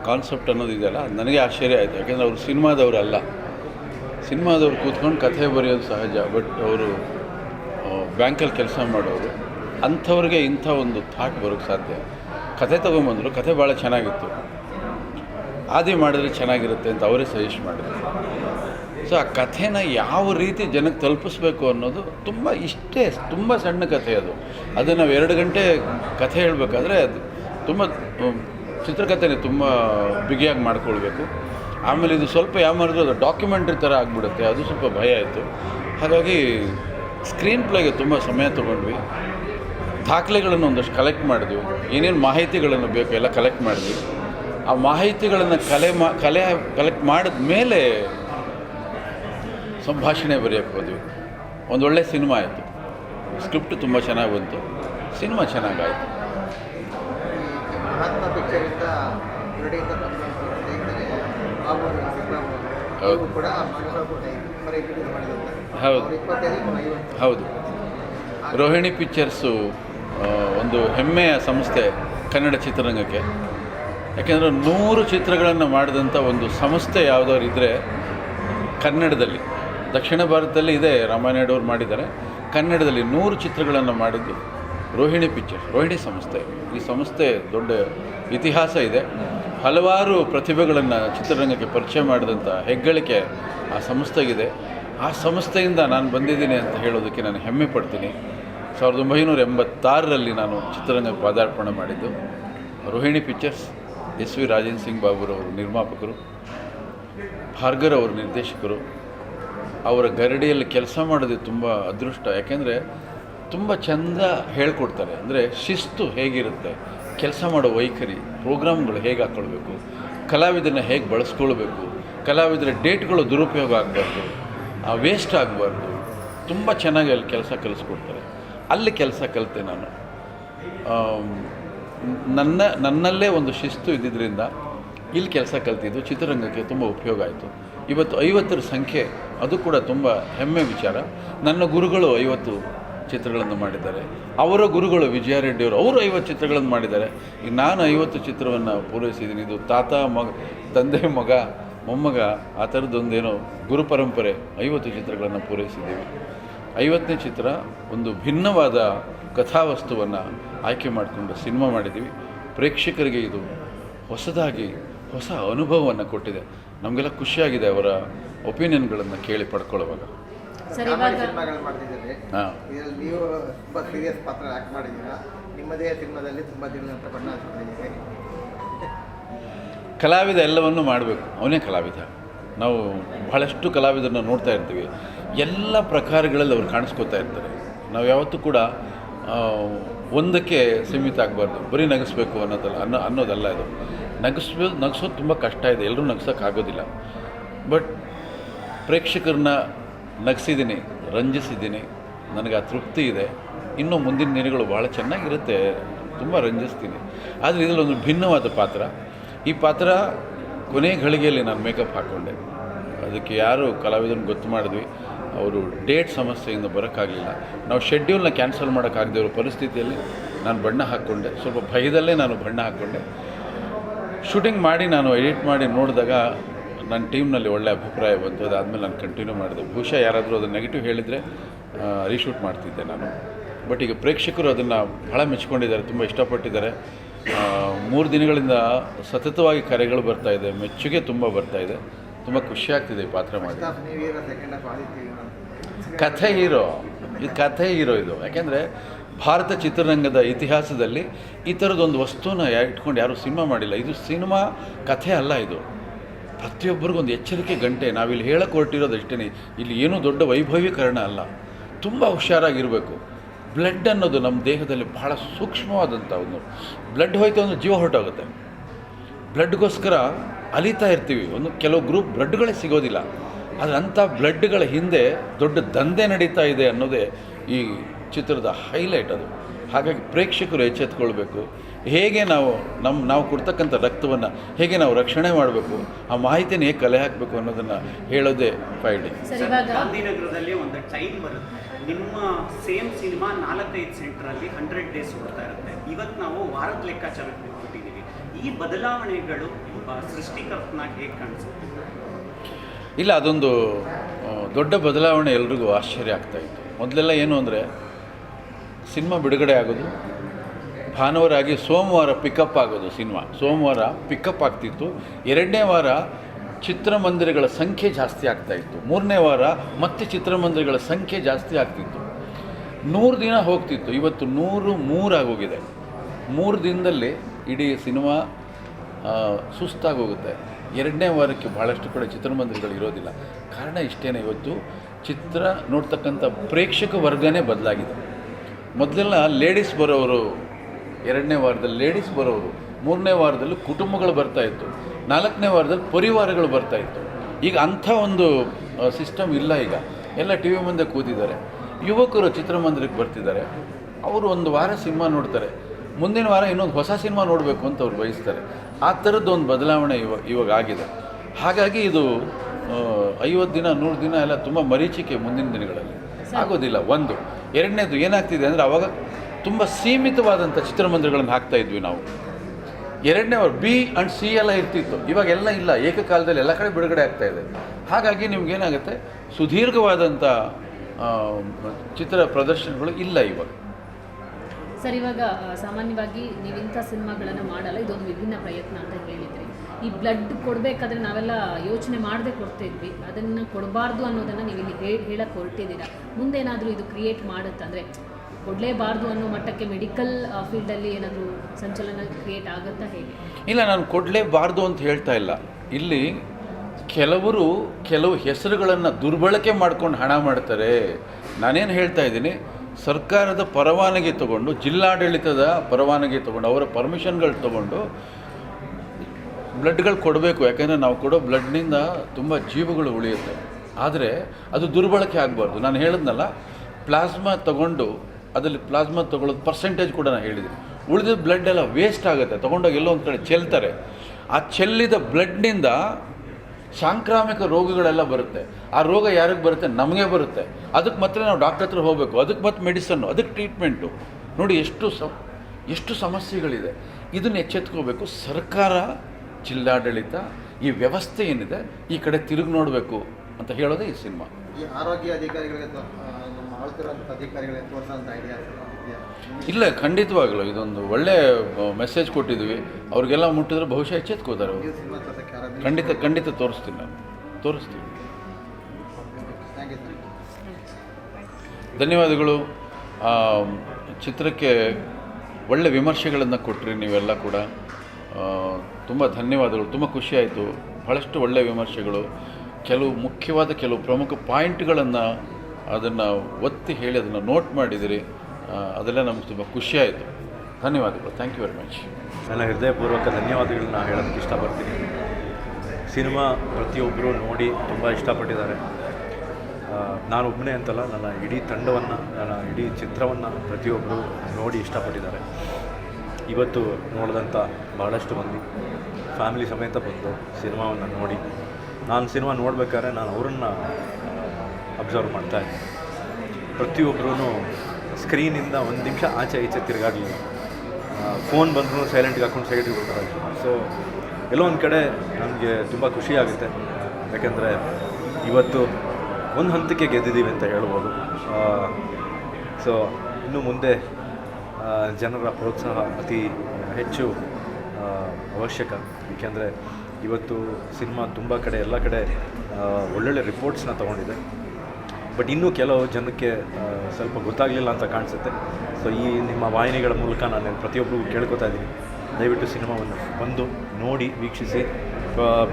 ಕಾನ್ಸೆಪ್ಟ್ ಅನ್ನೋದು ಇದೆಯಲ್ಲ ನನಗೆ ಆಶ್ಚರ್ಯ ಆಯಿತು. ಯಾಕೆಂದರೆ ಅವರು ಸಿನಿಮಾದವರಲ್ಲ ಸಿನಿಮಾದವ್ರು ಕೂತ್ಕೊಂಡು ಕಥೆ ಬರೆಯೋದು ಸಹಜ ಬಟ್ ಅವರು ಬ್ಯಾಂಕಲ್ಲಿ ಕೆಲಸ ಮಾಡೋರು, ಅಂಥವ್ರಿಗೆ ಇಂಥ ಒಂದು ಥಾಟ್ ಬರೋಕ್ಕೆ ಸಾಧ್ಯ. ಕಥೆ ತೊಗೊಂಬಂದರು, ಕಥೆ ಭಾಳ ಚೆನ್ನಾಗಿತ್ತು. ಆದಿ ಮಾಡಿದ್ರೆ ಚೆನ್ನಾಗಿರುತ್ತೆ ಅಂತ ಅವರೇ ಸಜೆಸ್ಟ್ ಮಾಡಿದ್ರು. ಸೊ ಆ ಕಥೆನ ಯಾವ ರೀತಿ ಜನಕ್ಕೆ ತಲುಪಿಸ್ಬೇಕು ಅನ್ನೋದು ತುಂಬ ಇಷ್ಟೇ, ತುಂಬ ಸಣ್ಣ ಕಥೆ ಅದು. ಅದು ನಾವು ಎರಡು ಗಂಟೆ ಕಥೆ ಹೇಳಬೇಕಾದ್ರೆ ಅದು ತುಂಬ ಚಿತ್ರಕಥೆನೇ ತುಂಬ ಬಿಗಿಯಾಗಿ ಮಾಡ್ಕೊಳ್ಬೇಕು. ಆಮೇಲೆ ಇದು ಸ್ವಲ್ಪ ಯಾಮಾರಿದ್ರು ಅದು ಡಾಕ್ಯುಮೆಂಟ್ರಿ ಥರ ಆಗಿಬಿಡುತ್ತೆ, ಅದು ಸ್ವಲ್ಪ ಭಯ ಆಯಿತು. ಹಾಗಾಗಿ ಸ್ಕ್ರೀನ್ ಪ್ಲೇಗೆ ತುಂಬ ಸಮಯ ತೊಗೊಂಡ್ವಿ. ದಾಖಲೆಗಳನ್ನು ಒಂದಷ್ಟು ಕಲೆಕ್ಟ್ ಮಾಡಿದ್ವಿ. ಏನೇನು ಮಾಹಿತಿಗಳನ್ನು ಬೇಕು ಎಲ್ಲ ಕಲೆಕ್ಟ್ ಮಾಡಿದ್ವಿ. ಆ ಮಾಹಿತಿಗಳನ್ನು ಕಲೆ ಮಾ, ಕಲೆ ಕಲೆಕ್ಟ್ ಮಾಡಿದ ಮೇಲೆ ಸಂಭಾಷಣೆ ಬರೆಯೋಕ್ಕೆ ಹೋದ್ವಿ. ಒಂದು ಒಳ್ಳೆ ಸಿನಿಮಾ ಆಯಿತು. ಸ್ಕ್ರಿಪ್ಟ್ ತುಂಬ ಚೆನ್ನಾಗಿ ಬಂತು. ಸಿನಿಮಾ ಚೆನ್ನಾಗಾಯಿತು ಮಹಾತ್ಮ ಪಿಕ್ಚರಿಂದ ಹೌದು. ಕೂಡ ಹೌದು. ಅವ್ರು ಹೌದು ರೋಹಿಣಿ ಪಿಕ್ಚರ್ಸು ಒಂದು ಹೆಮ್ಮೆಯ ಸಂಸ್ಥೆ ಕನ್ನಡ ಚಿತ್ರರಂಗಕ್ಕೆ ಯಾಕೆಂದರೆ ನೂರು ಚಿತ್ರಗಳನ್ನು ಮಾಡಿದಂಥ ಒಂದು ಸಂಸ್ಥೆ ಯಾವುದಾದ್ರು ಇದ್ದರೆ ಕನ್ನಡದಲ್ಲಿ ದಕ್ಷಿಣ ಭಾರತದಲ್ಲಿ ಇದೆ ರಾಮಾಯಣವ್ರು ಮಾಡಿದ್ದಾರೆ ಕನ್ನಡದಲ್ಲಿ ನೂರು ಚಿತ್ರಗಳನ್ನು ಮಾಡಿದ್ದು ರೋಹಿಣಿ ಪಿಕ್ಚರ್, ರೋಹಿಣಿ ಸಂಸ್ಥೆ. ಈ ಸಂಸ್ಥೆ ದೊಡ್ಡ ಇತಿಹಾಸ ಇದೆ. ಹಲವಾರು ಪ್ರತಿಭೆಗಳನ್ನು ಚಿತ್ರರಂಗಕ್ಕೆ ಪರಿಚಯ ಮಾಡಿದಂಥ ಹೆಗ್ಗಳಿಕೆ ಆ ಸಂಸ್ಥೆಗಿದೆ. ಆ ಸಂಸ್ಥೆಯಿಂದ ನಾನು ಬಂದಿದ್ದೀನಿ ಅಂತ ಹೇಳೋದಕ್ಕೆ ನಾನು ಹೆಮ್ಮೆ ಪಡ್ತೀನಿ. ಸಾವಿರದ ಒಂಬೈನೂರ ಎಂಬತ್ತಾರರಲ್ಲಿ ನಾನು ಚಿತ್ರರಂಗಕ್ಕೆ ಪಾದಾರ್ಪಣೆ ಮಾಡಿದ್ದು. Rohini pictures S V Rajendra Singh ಬಾಬುರವರು ನಿರ್ಮಾಪಕರು, ಭಾರ್ಗರ್ ಅವರು ನಿರ್ದೇಶಕರು. ಅವರ ಗರಡಿಯಲ್ಲಿ ಕೆಲಸ ಮಾಡೋದು ತುಂಬ ಅದೃಷ್ಟ. ಯಾಕೆಂದರೆ ತುಂಬ ಚೆಂದ ಹೇಳ್ಕೊಡ್ತಾರೆ. ಅಂದರೆ ಶಿಸ್ತು ಹೇಗಿರುತ್ತೆ? ಕೆಲಸ ಮಾಡೋ ವೈಖರಿ, ಪ್ರೋಗ್ರಾಮ್ಗಳು ಹೇಗೆ ಹಾಕ್ಕೊಳ್ಬೇಕು ಕಲಾವಿದರನ್ನ ಹೇಗೆ ಬಳಸ್ಕೊಳ್ಬೇಕು? ಕಲಾವಿದರ ಡೇಟ್ಗಳು ದುರುಪಯೋಗ ಆಗಬಾರ್ದು ವೇಸ್ಟ್ ಆಗಬಾರ್ದು. ತುಂಬ ಚೆನ್ನಾಗಿ ಅಲ್ಲಿ ಕೆಲಸ ಕಲಿಸ್ಕೊಡ್ತಾರೆ. ಅಲ್ಲಿ ಕೆಲಸ ಕಲಿತೆ ನಾನು. ನನ್ನ, ನನ್ನಲ್ಲೇ ಒಂದು ಶಿಸ್ತು ಇದ್ದಿದ್ದರಿಂದ ಇಲ್ಲಿ ಕೆಲಸ ಕಲ್ತಿದ್ದು ಚಿತ್ರರಂಗಕ್ಕೆ ತುಂಬ ಉಪಯೋಗ ಆಯಿತು. ಇವತ್ತು ಐವತ್ತರ ಸಂಖ್ಯೆ, ಅದು ಕೂಡ ತುಂಬ ಹೆಮ್ಮೆ ವಿಚಾರ. ನನ್ನ ಗುರುಗಳು ಐವತ್ತು ಚಿತ್ರಗಳನ್ನು ಮಾಡಿದ್ದಾರೆ. ಅವರ ಗುರುಗಳು ವಿಜಯಾರೆಡ್ಡಿಯವರು ಅವರು ಐವತ್ತು ಚಿತ್ರಗಳನ್ನು ಮಾಡಿದ್ದಾರೆ. ಈಗ ನಾನು ಐವತ್ತು ಚಿತ್ರವನ್ನು ಪೂರೈಸಿದ್ದೀನಿ. ಇದು ತಾತ, ಮಗ, ತಂದೆ, ಮಗ, ಮೊಮ್ಮಗ, ಆ ಥರದ್ದೊಂದೇನೋ ಗುರು ಪರಂಪರೆ, ಐವತ್ತು ಚಿತ್ರಗಳನ್ನು ಪೂರೈಸಿದ್ದೀವಿ. ಐವತ್ತನೇ ಚಿತ್ರ ಒಂದು ಭಿನ್ನವಾದ ಕಥಾವಸ್ತುವನ್ನು ಆಯ್ಕೆ ಮಾಡಿಕೊಂಡು ಸಿನಿಮಾ ಮಾಡಿದ್ದೀವಿ. ಪ್ರೇಕ್ಷಕರಿಗೆ ಇದು ಹೊಸದಾಗಿ ಹೊಸ ಅನುಭವವನ್ನು ಕೊಟ್ಟಿದೆ. ನಮಗೆಲ್ಲ ಖುಷಿಯಾಗಿದೆ ಅವರ ಒಪಿನಿಯನ್ಗಳನ್ನು ಕೇಳಿ ಪಡ್ಕೊಳ್ಳುವಾಗ. ಸರ್ ಕಾಮಿಡಿ ಇವಾಗ ಸಿನಿಮಾಗಳು ಮಾಡ್ತಿದ್ದಾರೆ. ಹಾಂ. ಇದರಲ್ಲಿ ನೀವು ತುಂಬ ಸೀರಿಯಸ್ ಪಾತ್ರ ಆ್ಯಕ್ಟ್ ಮಾಡಿದ್ದೀರಾ? ನಿಮ್ಮದೇ ಸಿನಿಮಾದಲ್ಲಿ ತುಂಬ ದಿನದಂತ ಬಣ್ಣ ಹಚ್ಕೊಂಡಿದ್ದೀರಿ ಕಲಾವಿದ ಎಲ್ಲವನ್ನು ಮಾಡಬೇಕು. ಅವನೇ ಕಲಾವಿದ. ನಾವು ಬಹಳಷ್ಟು ಕಲಾವಿದರನ್ನ ನೋಡ್ತಾ ಇರ್ತೀವಿ. ಎಲ್ಲ ಪ್ರಕಾರಗಳಲ್ಲಿ ಅವ್ರು ಕಾಣಿಸ್ಕೊತಾ ಇರ್ತಾರೆ. ನಾವು ಯಾವತ್ತೂ ಕೂಡ ಒಂದಕ್ಕೆ ಸೀಮಿತ ಆಗಬಾರ್ದು. ಬರೀ ನಗಿಸ್ಬೇಕು ಅನ್ನೋದಲ್ಲ ಅನ್ನೋ ಅನ್ನೋದಲ್ಲ ಇದು. ನಗಿಸ್ಬೇಕು ನಗಿಸೋದು ತುಂಬ ಕಷ್ಟ ಇದೆ. ಎಲ್ಲರೂ ನಗ್ಸೋಕ್ಕಾಗೋದಿಲ್ಲ. ಬಟ್ ಪ್ರೇಕ್ಷಕರನ್ನ ನಗಿಸಿದ್ದೀನಿ, ರಂಜಿಸಿದ್ದೀನಿ. ನನಗೆ ಆ ತೃಪ್ತಿ ಇದೆ. ಇನ್ನೂ ಮುಂದಿನ ದಿನಗಳು ಭಾಳ ಚೆನ್ನಾಗಿರುತ್ತೆ. ತುಂಬ ರಂಜಿಸ್ತೀನಿ. ಆದರೆ ಇದರಲ್ಲಿ ಒಂದು ಭಿನ್ನವಾದ ಪಾತ್ರ. ಈ ಪಾತ್ರ ಕೊನೆ ಘಳಿಗೆಯಲ್ಲಿ ನಾನು ಮೇಕಪ್ ಹಾಕ್ಕೊಂಡೆ ಅದಕ್ಕೆ ಯಾರು ಕಲಾವಿದನ ಗೊತ್ತು ಮಾಡಿದ್ವಿ. ಅವರು ಡೇಟ್ ಸಮಸ್ಯೆಯಿಂದ ಬರೋಕ್ಕಾಗಲಿಲ್ಲ. ನಾವು ಶೆಡ್ಯೂಲ್ನ ಕ್ಯಾನ್ಸಲ್ ಮಾಡೋಕ್ಕಾಗದೇ ಇರೋ ಪರಿಸ್ಥಿತಿಯಲ್ಲಿ ನಾನು ಬಣ್ಣ ಹಾಕ್ಕೊಂಡೆ ಸ್ವಲ್ಪ ಭಯದಲ್ಲೇ ನಾನು ಬಣ್ಣ ಹಾಕ್ಕೊಂಡೆ ಶೂಟಿಂಗ್ ಮಾಡಿ ನಾನು ಎಡಿಟ್ ಮಾಡಿ ನೋಡಿದಾಗ ನನ್ನ ಟೀಮ್ನಲ್ಲಿ ಒಳ್ಳೆ ಅಭಿಪ್ರಾಯ ಬಂತು ಅದಾದಮೇಲೆ ನಾನು ಕಂಟಿನ್ಯೂ ಮಾಡಿದೆ. ಬಹುಶಃ ಯಾರಾದರೂ ಅದನ್ನು ನೆಗೆಟಿವ್ ಹೇಳಿದರೆ ರೀಶೂಟ್ ಮಾಡ್ತಿದ್ದೆ ನಾನು. ಬಟ್ ಈಗ ಪ್ರೇಕ್ಷಕರು ಅದನ್ನು ಭಾಳ ಮೆಚ್ಕೊಂಡಿದ್ದಾರೆ ತುಂಬ ಇಷ್ಟಪಟ್ಟಿದ್ದಾರೆ. ಮೂರು ದಿನಗಳಿಂದ ಸತತವಾಗಿ ಕರೆಗಳು ಬರ್ತಾ ಇದೆ ಮೆಚ್ಚುಗೆ ತುಂಬ ಬರ್ತಾ ಇದೆ. ತುಂಬ ಖುಷಿಯಾಗ್ತಿದೆ ಈ ಪಾತ್ರ ಮಾಡಿ. ಕಥೆ ಹೀರೋ ಇದು ಕಥೆ ಹೀರೋ ಇದು. ಯಾಕೆಂದರೆ ಭಾರತ ಚಿತ್ರರಂಗದ ಇತಿಹಾಸದಲ್ಲಿ ಈ ಥರದೊಂದು ವಸ್ತುನ ಇಟ್ಕೊಂಡು ಯಾರೂ ಸಿನಿಮಾ ಮಾಡಿಲ್ಲ. ಇದು ಸಿನಿಮಾ ಕಥೆ ಅಲ್ಲ ಇದು. ಪ್ರತಿಯೊಬ್ಬರಿಗೂ ಒಂದು ಎಚ್ಚರಿಕೆ ಗಂಟೆ. ನಾವಿಲ್ಲಿ ಹೇಳಕ್ಕೆ ಹೊರಟಿರೋದು ಅಷ್ಟೇ ಇಲ್ಲಿ ಏನೂ ದೊಡ್ಡ ವೈಭವೀಕರಣ ಅಲ್ಲ. ತುಂಬ ಹುಷಾರಾಗಿರಬೇಕು. ಬ್ಲಡ್ ಅನ್ನೋದು ನಮ್ಮ ದೇಹದಲ್ಲಿ ಬಹಳ ಸೂಕ್ಷ್ಮವಾದಂಥ ಒಂದು, ಬ್ಲಡ್ ಹೋಯ್ತು ಅಂದರೆ ಜೀವ ಹೊರಟೋಗುತ್ತೆ. ಬ್ಲಡ್ಗೋಸ್ಕರ ಅಲಿತಾ ಇರ್ತೀವಿ. ಒಂದು ಕೆಲವು ಗ್ರೂಪ್ ಬ್ಲಡ್ಗಳೇ ಸಿಗೋದಿಲ್ಲ. ಆದರೆ ಅಂಥ ಬ್ಲಡ್ಗಳ ಹಿಂದೆ ದೊಡ್ಡ ದಂಧೆ ನಡೀತಾ ಇದೆ ಅನ್ನೋದೇ ಈ ಚಿತ್ರದ ಹೈಲೈಟ್ ಅದು. ಹಾಗಾಗಿ ಪ್ರೇಕ್ಷಕರು ಎಚ್ಚೆತ್ಕೊಳ್ಬೇಕು. ಹೇಗೆ ನಾವು ನಮ್ಮ ನಾವು ಕೊಡ್ತಕ್ಕಂಥ ರಕ್ತವನ್ನು ಹೇಗೆ ನಾವು ರಕ್ಷಣೆ ಮಾಡಬೇಕು ಆ ಮಾಹಿತಿನ ಹೇಗೆ ಕಲೆ ಹಾಕಬೇಕು ಅನ್ನೋದನ್ನು ಹೇಳೋದೇ ಫೈಡಿ ಗಾಂಧಿನಗರದಲ್ಲಿ ಒಂದು ಟೈಮ್ ಬರುತ್ತೆ. ನಿಮ್ಮ ಸೇಮ್ ಸಿನಿಮಾ ನಾಲ್ಕೈದು ಸೆಂಟ್ರಲ್ಲಿ ಹಂಡ್ರೆಡ್ ಡೇಸ್ ಕೊಡ್ತಾ ಇರುತ್ತೆ. ಇವತ್ತು ನಾವು ವಾರದ ಲೆಕ್ಕಾಚಾರಕ್ಕೆ ಬಿಟ್ಬಿಟ್ಟಿದ್ದೀವಿ ಈ ಬದಲಾವಣೆಗಳು ಸೃಷ್ಟಿಕರ್ತನಾಗಿ ಹೇಗೆ ಕಾಣಿಸುತ್ತೆ? ಇಲ್ಲ ಅದೊಂದು ದೊಡ್ಡ ಬದಲಾವಣೆ ಎಲ್ರಿಗೂ ಆಶ್ಚರ್ಯ ಆಗ್ತಾ ಇತ್ತು. ಮೊದಲೆಲ್ಲ ಏನು ಅಂದರೆ ಸಿನಿಮಾ ಬಿಡುಗಡೆ ಆಗೋದು ಭಾನುವಾರ ಆಗಿ ಸೋಮವಾರ ಪಿಕಪ್ ಆಗೋದು ಸಿನಿಮಾ. ಸೋಮವಾರ ಪಿಕಪ್ ಆಗ್ತಿತ್ತು. ಎರಡನೇ ವಾರ ಚಿತ್ರಮಂದಿರಗಳ ಸಂಖ್ಯೆ ಜಾಸ್ತಿ ಆಗ್ತಾಯಿತ್ತು ಮೂರನೇ ವಾರ ಮತ್ತೆ ಚಿತ್ರಮಂದಿರಗಳ ಸಂಖ್ಯೆ ಜಾಸ್ತಿ ಆಗ್ತಿತ್ತು. ನೂರು ದಿನ ಹೋಗ್ತಿತ್ತು. ಇವತ್ತು ನೂರು ಮೂರಾಗೋಗಿದೆ ಮೂರು ದಿನದಲ್ಲಿ ಇಡೀ ಸಿನಿಮಾ ಸುಸ್ತಾಗಿ ಹೋಗುತ್ತೆ. ಎರಡನೇ ವಾರಕ್ಕೆ ಭಾಳಷ್ಟು ಕಡೆ ಚಿತ್ರಮಂದಿರಗಳು ಇರೋದಿಲ್ಲ. ಕಾರಣ ಇಷ್ಟೇ ಇವತ್ತು ಚಿತ್ರ ನೋಡ್ತಕ್ಕಂಥ ಪ್ರೇಕ್ಷಕ ವರ್ಗನೇ ಬದಲಾಗಿದೆ. ಮೊದಲೆಲ್ಲ ಲೇಡೀಸ್ ಬರೋರು ಎರಡನೇ ವಾರದಲ್ಲಿ ಲೇಡೀಸ್ ಬರೋರು ಮೂರನೇ ವಾರದಲ್ಲಿ ಕುಟುಂಬಗಳು ಬರ್ತಾಯಿತ್ತು ನಾಲ್ಕನೇ ವಾರದಲ್ಲಿ ಪರಿವಾರಗಳು ಬರ್ತಾಯಿತ್ತು ಈಗ ಅಂಥ ಒಂದು ಸಿಸ್ಟಮ್ ಇಲ್ಲ ಈಗ. ಎಲ್ಲ ಟಿ ವಿ ಮುಂದೆ ಕೂತಿದ್ದಾರೆ. ಯುವಕರು ಚಿತ್ರಮಂದಿರಕ್ಕೆ ಬರ್ತಿದ್ದಾರೆ. ಅವರು ಒಂದು ವಾರ ಸಿನಿಮಾ ನೋಡ್ತಾರೆ. ಮುಂದಿನ ವಾರ ಇನ್ನೊಂದು ಹೊಸ ಸಿನಿಮಾ ನೋಡಬೇಕು ಅಂತ ಅವ್ರು ಬಯಸ್ತಾರೆ. ಆ ಥರದ್ದು ಒಂದು ಬದಲಾವಣೆ ಇವಾಗ ಇವಾಗ ಆಗಿದೆ. ಹಾಗಾಗಿ ಇದು ಐವತ್ತು ದಿನ ನೂರು ದಿನ ಎಲ್ಲ ತುಂಬ ಮರೀಚಿಕೆ ಮುಂದಿನ ದಿನಗಳಲ್ಲಿ. ಆಗೋದಿಲ್ಲ. ಒಂದು. ಎರಡನೇದು ಏನಾಗ್ತಿದೆ ಅಂದರೆ ಅವಾಗ ತುಂಬ ಸೀಮಿತವಾದಂಥ ಚಿತ್ರಮಂದಿರಗಳನ್ನು ಹಾಕ್ತಾ ಇದ್ವಿ ನಾವು. ಎರಡನೇ ಅವ್ರು ಬಿ ಆ್ಯಂಡ್ ಸಿ ಎಲ್ಲ ಇರ್ತಿತ್ತು. ಇವಾಗ ಎಲ್ಲ ಇಲ್ಲ. ಏಕಕಾಲದಲ್ಲಿ ಎಲ್ಲ ಕಡೆ ಬಿಡುಗಡೆ ಆಗ್ತಾ ಇದೆ. ಹಾಗಾಗಿ ನಿಮ್ಗೇನಾಗುತ್ತೆ ಸುದೀರ್ಘವಾದಂಥ ಚಿತ್ರ ಪ್ರದರ್ಶನಗಳು ಇಲ್ಲ ಇವಾಗ. ಸರ್, ಇವಾಗ ಸಾಮಾನ್ಯವಾಗಿ ನೀವು ಇಂಥ ಸಿನಿಮಾಗಳನ್ನು ಮಾಡಲ್ಲ. ಇದೊಂದು ವಿಭಿನ್ನ ಪ್ರಯತ್ನ ಅಂತ ಹೇಳಿದ್ರಿ. ಈ ಬ್ಲಡ್ ಕೊಡಬೇಕಾದ್ರೆ ನಾವೆಲ್ಲ ಯೋಚನೆ ಮಾಡದೆ ಕೊಡ್ತಿದ್ವಿ ಅದನ್ನು ಕೊಡಬಾರ್ದು ಅನ್ನೋದನ್ನು ನೀವು ಇಲ್ಲಿ ಹೇಳಿ ಹೇಳಕ್ಕೆ ಹೊರಟಿದ್ದೀರಾ? ಮುಂದೇನಾದರೂ ಇದು ಕ್ರಿಯೇಟ್ ಮಾಡುತ್ತೆ? ಅಂದರೆ ಕೊಡಲೇಬಾರ್ದು ಅನ್ನೋ ಮಟ್ಟಕ್ಕೆ ಮೆಡಿಕಲ್ ಫೀಲ್ಡಲ್ಲಿ ಏನಾದರೂ ಸಂಚಲನ ಕ್ರಿಯೇಟ್ ಆಗುತ್ತಾ ಹೇಗೆ? ಇಲ್ಲ, ನಾನು ಕೊಡಲೇಬಾರ್ದು ಅಂತ ಹೇಳ್ತಾ ಇಲ್ಲ. ಇಲ್ಲಿ ಕೆಲವರು ಕೆಲವು ಹೆಸರುಗಳನ್ನು ದುರ್ಬಳಕೆ ಮಾಡ್ಕೊಂಡು ಹಣ ಮಾಡ್ತಾರೆ. ನಾನೇನು ಹೇಳ್ತಾ ಇದ್ದೀನಿ, ಸರ್ಕಾರದ ಪರವಾನಗಿ ತಗೊಂಡು, ಜಿಲ್ಲಾಡಳಿತದ ಪರವಾನಗಿ ತಗೊಂಡು, ಅವರ ಪರ್ಮಿಷನ್ಗಳು ತಗೊಂಡು ಬ್ಲಡ್ಗಳು ಕೊಡಬೇಕು. ಯಾಕೆಂದರೆ ನಾವು ಕೊಡೋ ಬ್ಲಡ್ನಿಂದ ತುಂಬ ಜೀವಗಳು ಉಳಿಯುತ್ತೆ. ಆದರೆ ಅದು ದುರ್ಬಳಕೆ ಆಗಬಾರ್ದು. ನಾನು ಹೇಳಿದ್ನಲ್ಲ, ಪ್ಲಾಸ್ಮಾ ತಗೊಂಡು ಅದರಲ್ಲಿ ಪ್ಲಾಸ್ಮಾ ತಗೊಳ್ಳೋದು ಪರ್ಸೆಂಟೇಜ್ ಕೂಡ ನಾನು ಹೇಳಿದ್ದೀನಿ. ಉಳಿದ ಬ್ಲಡ್ ಎಲ್ಲ ವೇಸ್ಟ್ ಆಗುತ್ತೆ. ತೊಗೊಂಡೋಗಿ ಎಲ್ಲೋ ಒಂದು ಕಡೆ ಚೆಲ್ತಾರೆ. ಆ ಚೆಲ್ಲಿದ ಬ್ಲಡ್ನಿಂದ ಸಾಂಕ್ರಾಮಿಕ ರೋಗಗಳೆಲ್ಲ ಬರುತ್ತೆ. ಆ ರೋಗ ಯಾರಿಗೆ ಬರುತ್ತೆ? ನಮಗೆ ಬರುತ್ತೆ. ಅದಕ್ಕೆ ಮಾತ್ರ ನಾವು ಡಾಕ್ಟರ್ ಹತ್ರ ಹೋಗಬೇಕು. ಅದಕ್ಕೆ ಮತ್ತೆ ಮೆಡಿಸನ್ನು ಅದಕ್ಕೆ ಟ್ರೀಟ್ಮೆಂಟು ನೋಡಿ ಎಷ್ಟು ಸ, ಎಷ್ಟು ಸಮಸ್ಯೆಗಳಿದೆ. ಇದನ್ನು ಎಚ್ಚೆತ್ಕೋಬೇಕು. ಸರ್ಕಾರ, ಜಿಲ್ಲಾಡಳಿತ ಈ ವ್ಯವಸ್ಥೆ ಏನಿದೆ, ಈ ಕಡೆ ತಿರುಗಿ ನೋಡಬೇಕು ಅಂತ ಹೇಳೋದೇ ಈ ಸಿನಿಮಾ. ಆರೋಗ್ಯ ಅಧಿಕಾರಿಗಳಿಗೆ ಅಧಿಕಾರಿಗಳಿಗೆ ತೋರಿಸೋಂಥ ಇಲ್ಲ ಖಂಡಿತವಾಗಲೂ. ಇದೊಂದು ಒಳ್ಳೆ ಮೆಸೇಜ್ ಕೊಟ್ಟಿದ್ವಿ. ಅವ್ರಿಗೆಲ್ಲ ಮುಟ್ಟಿದ್ರೆ ಬಹುಶಃ ಎಚ್ಚೆತ್ಕೋತಾರೆ ಅವರು. ಖಂಡಿತ ಖಂಡಿತ ತೋರಿಸ್ತೀನಿ ನಾನು. ತೋರಿಸ್ತೀನಿ. ಧನ್ಯವಾದಗಳು. ಚಿತ್ರಕ್ಕೆ ಒಳ್ಳೆ ವಿಮರ್ಶೆಗಳನ್ನು ಕೊಟ್ಟರಿ ನೀವೆಲ್ಲ ಕೂಡ. ತುಂಬ ಧನ್ಯವಾದಗಳು. ತುಂಬ ಖುಷಿಯಾಯಿತು ಭಾಳಷ್ಟು ಒಳ್ಳೆಯ ವಿಮರ್ಶೆಗಳು. ಕೆಲವು ಮುಖ್ಯವಾದ ಕೆಲವು ಪ್ರಮುಖ ಪಾಯಿಂಟ್ಗಳನ್ನು ಅದನ್ನು ಒತ್ತಿ ಹೇಳಿ, ಅದನ್ನು ನೋಟ್ ಮಾಡಿದಿರಿ ಅದೆಲ್ಲ ನಮ್ಗೆ ತುಂಬ ಖುಷಿಯಾಯಿತು ಧನ್ಯವಾದಗಳು. ಥ್ಯಾಂಕ್ ಯು ವೆರಿ ಮಚ್ ನನ್ನ ಹೃದಯಪೂರ್ವಕ ಧನ್ಯವಾದಗಳನ್ನ ಹೇಳೋದಕ್ಕೆ ಇಷ್ಟಪಡ್ತೀನಿ. ಸಿನಿಮಾ ಪ್ರತಿಯೊಬ್ಬರು ನೋಡಿ ತುಂಬ ಇಷ್ಟಪಟ್ಟಿದ್ದಾರೆ. ನಾನು ಒಬ್ಬನೇ ಅಂತಲ್ಲ, ನನ್ನ ಇಡೀ ತಂಡವನ್ನು, ನನ್ನ ಇಡೀ ಚಿತ್ರವನ್ನು ಪ್ರತಿಯೊಬ್ಬರು ನೋಡಿ ಇಷ್ಟಪಟ್ಟಿದ್ದಾರೆ. ಇವತ್ತು ನೋಡಿದಂಥ ಭಾಳಷ್ಟು ಮಂದಿ, ಫ್ಯಾಮಿಲಿ ಸಮೇತ ಬಂದು ಸಿನಿಮಾವನ್ನು ನೋಡಿ, ನಾನು ಸಿನಿಮಾ ನೋಡ್ಬೇಕಾದ್ರೆ ನಾನು ಅವರನ್ನು ಅಬ್ಸರ್ವ್ ಮಾಡ್ತಾ ಇದ್ದೆ. ಪ್ರತಿಯೊಬ್ಬರೂ ಸ್ಕ್ರೀನಿಂದ ಒಂದು ನಿಮಿಷ ಆಚೆ ಈಚೆ ತಿರುಗಾಡಲಿಲ್ಲ ಫೋನ್ ಬಂದರೂ ಸೈಲೆಂಟ್ಗೆ ಹಾಕೊಂಡು ಸೈಡ್ಗೆ ಬರ್ತಾರೆ ಸೊ ಎಲ್ಲೋ ಒಂದು ಕಡೆ ನಮಗೆ ತುಂಬ ಖುಷಿ ಆಗುತ್ತೆ. ಯಾಕೆಂದರೆ ಇವತ್ತು ಒಂದು ಹಂತಕ್ಕೆ ಗೆದ್ದಿದ್ದೀವಿ ಅಂತ ಹೇಳ್ಬೋದು. ಸೊ ಇನ್ನು ಮುಂದೆ ಜನರ ಪ್ರೋತ್ಸಾಹ ಅತಿ ಹೆಚ್ಚು ಅವಶ್ಯಕ. ಏಕೆಂದರೆ ಇವತ್ತು ಸಿನಿಮಾ ತುಂಬ ಕಡೆ ಎಲ್ಲ ಕಡೆ ಒಳ್ಳೊಳ್ಳೆ ರಿಪೋರ್ಟ್ಸ್ನ ತೊಗೊಂಡಿದೆ. ಬಟ್ ಇನ್ನೂ ಕೆಲವು ಜನಕ್ಕೆ ಸ್ವಲ್ಪ ಗೊತ್ತಾಗಲಿಲ್ಲ ಅಂತ ಕಾಣಿಸುತ್ತೆ. ಸೊ ಈ ನಿಮ್ಮ ವಾಹಿನಿಗಳ ಮೂಲಕ ನಾನು ಪ್ರತಿಯೊಬ್ಬರಿಗೂ ಕೇಳ್ಕೊತಾ ಇದ್ದೀನಿ. ದಯವಿಟ್ಟು ಸಿನಿಮಾವನ್ನು ಬಂದು ನೋಡಿ ವೀಕ್ಷಿಸಿ.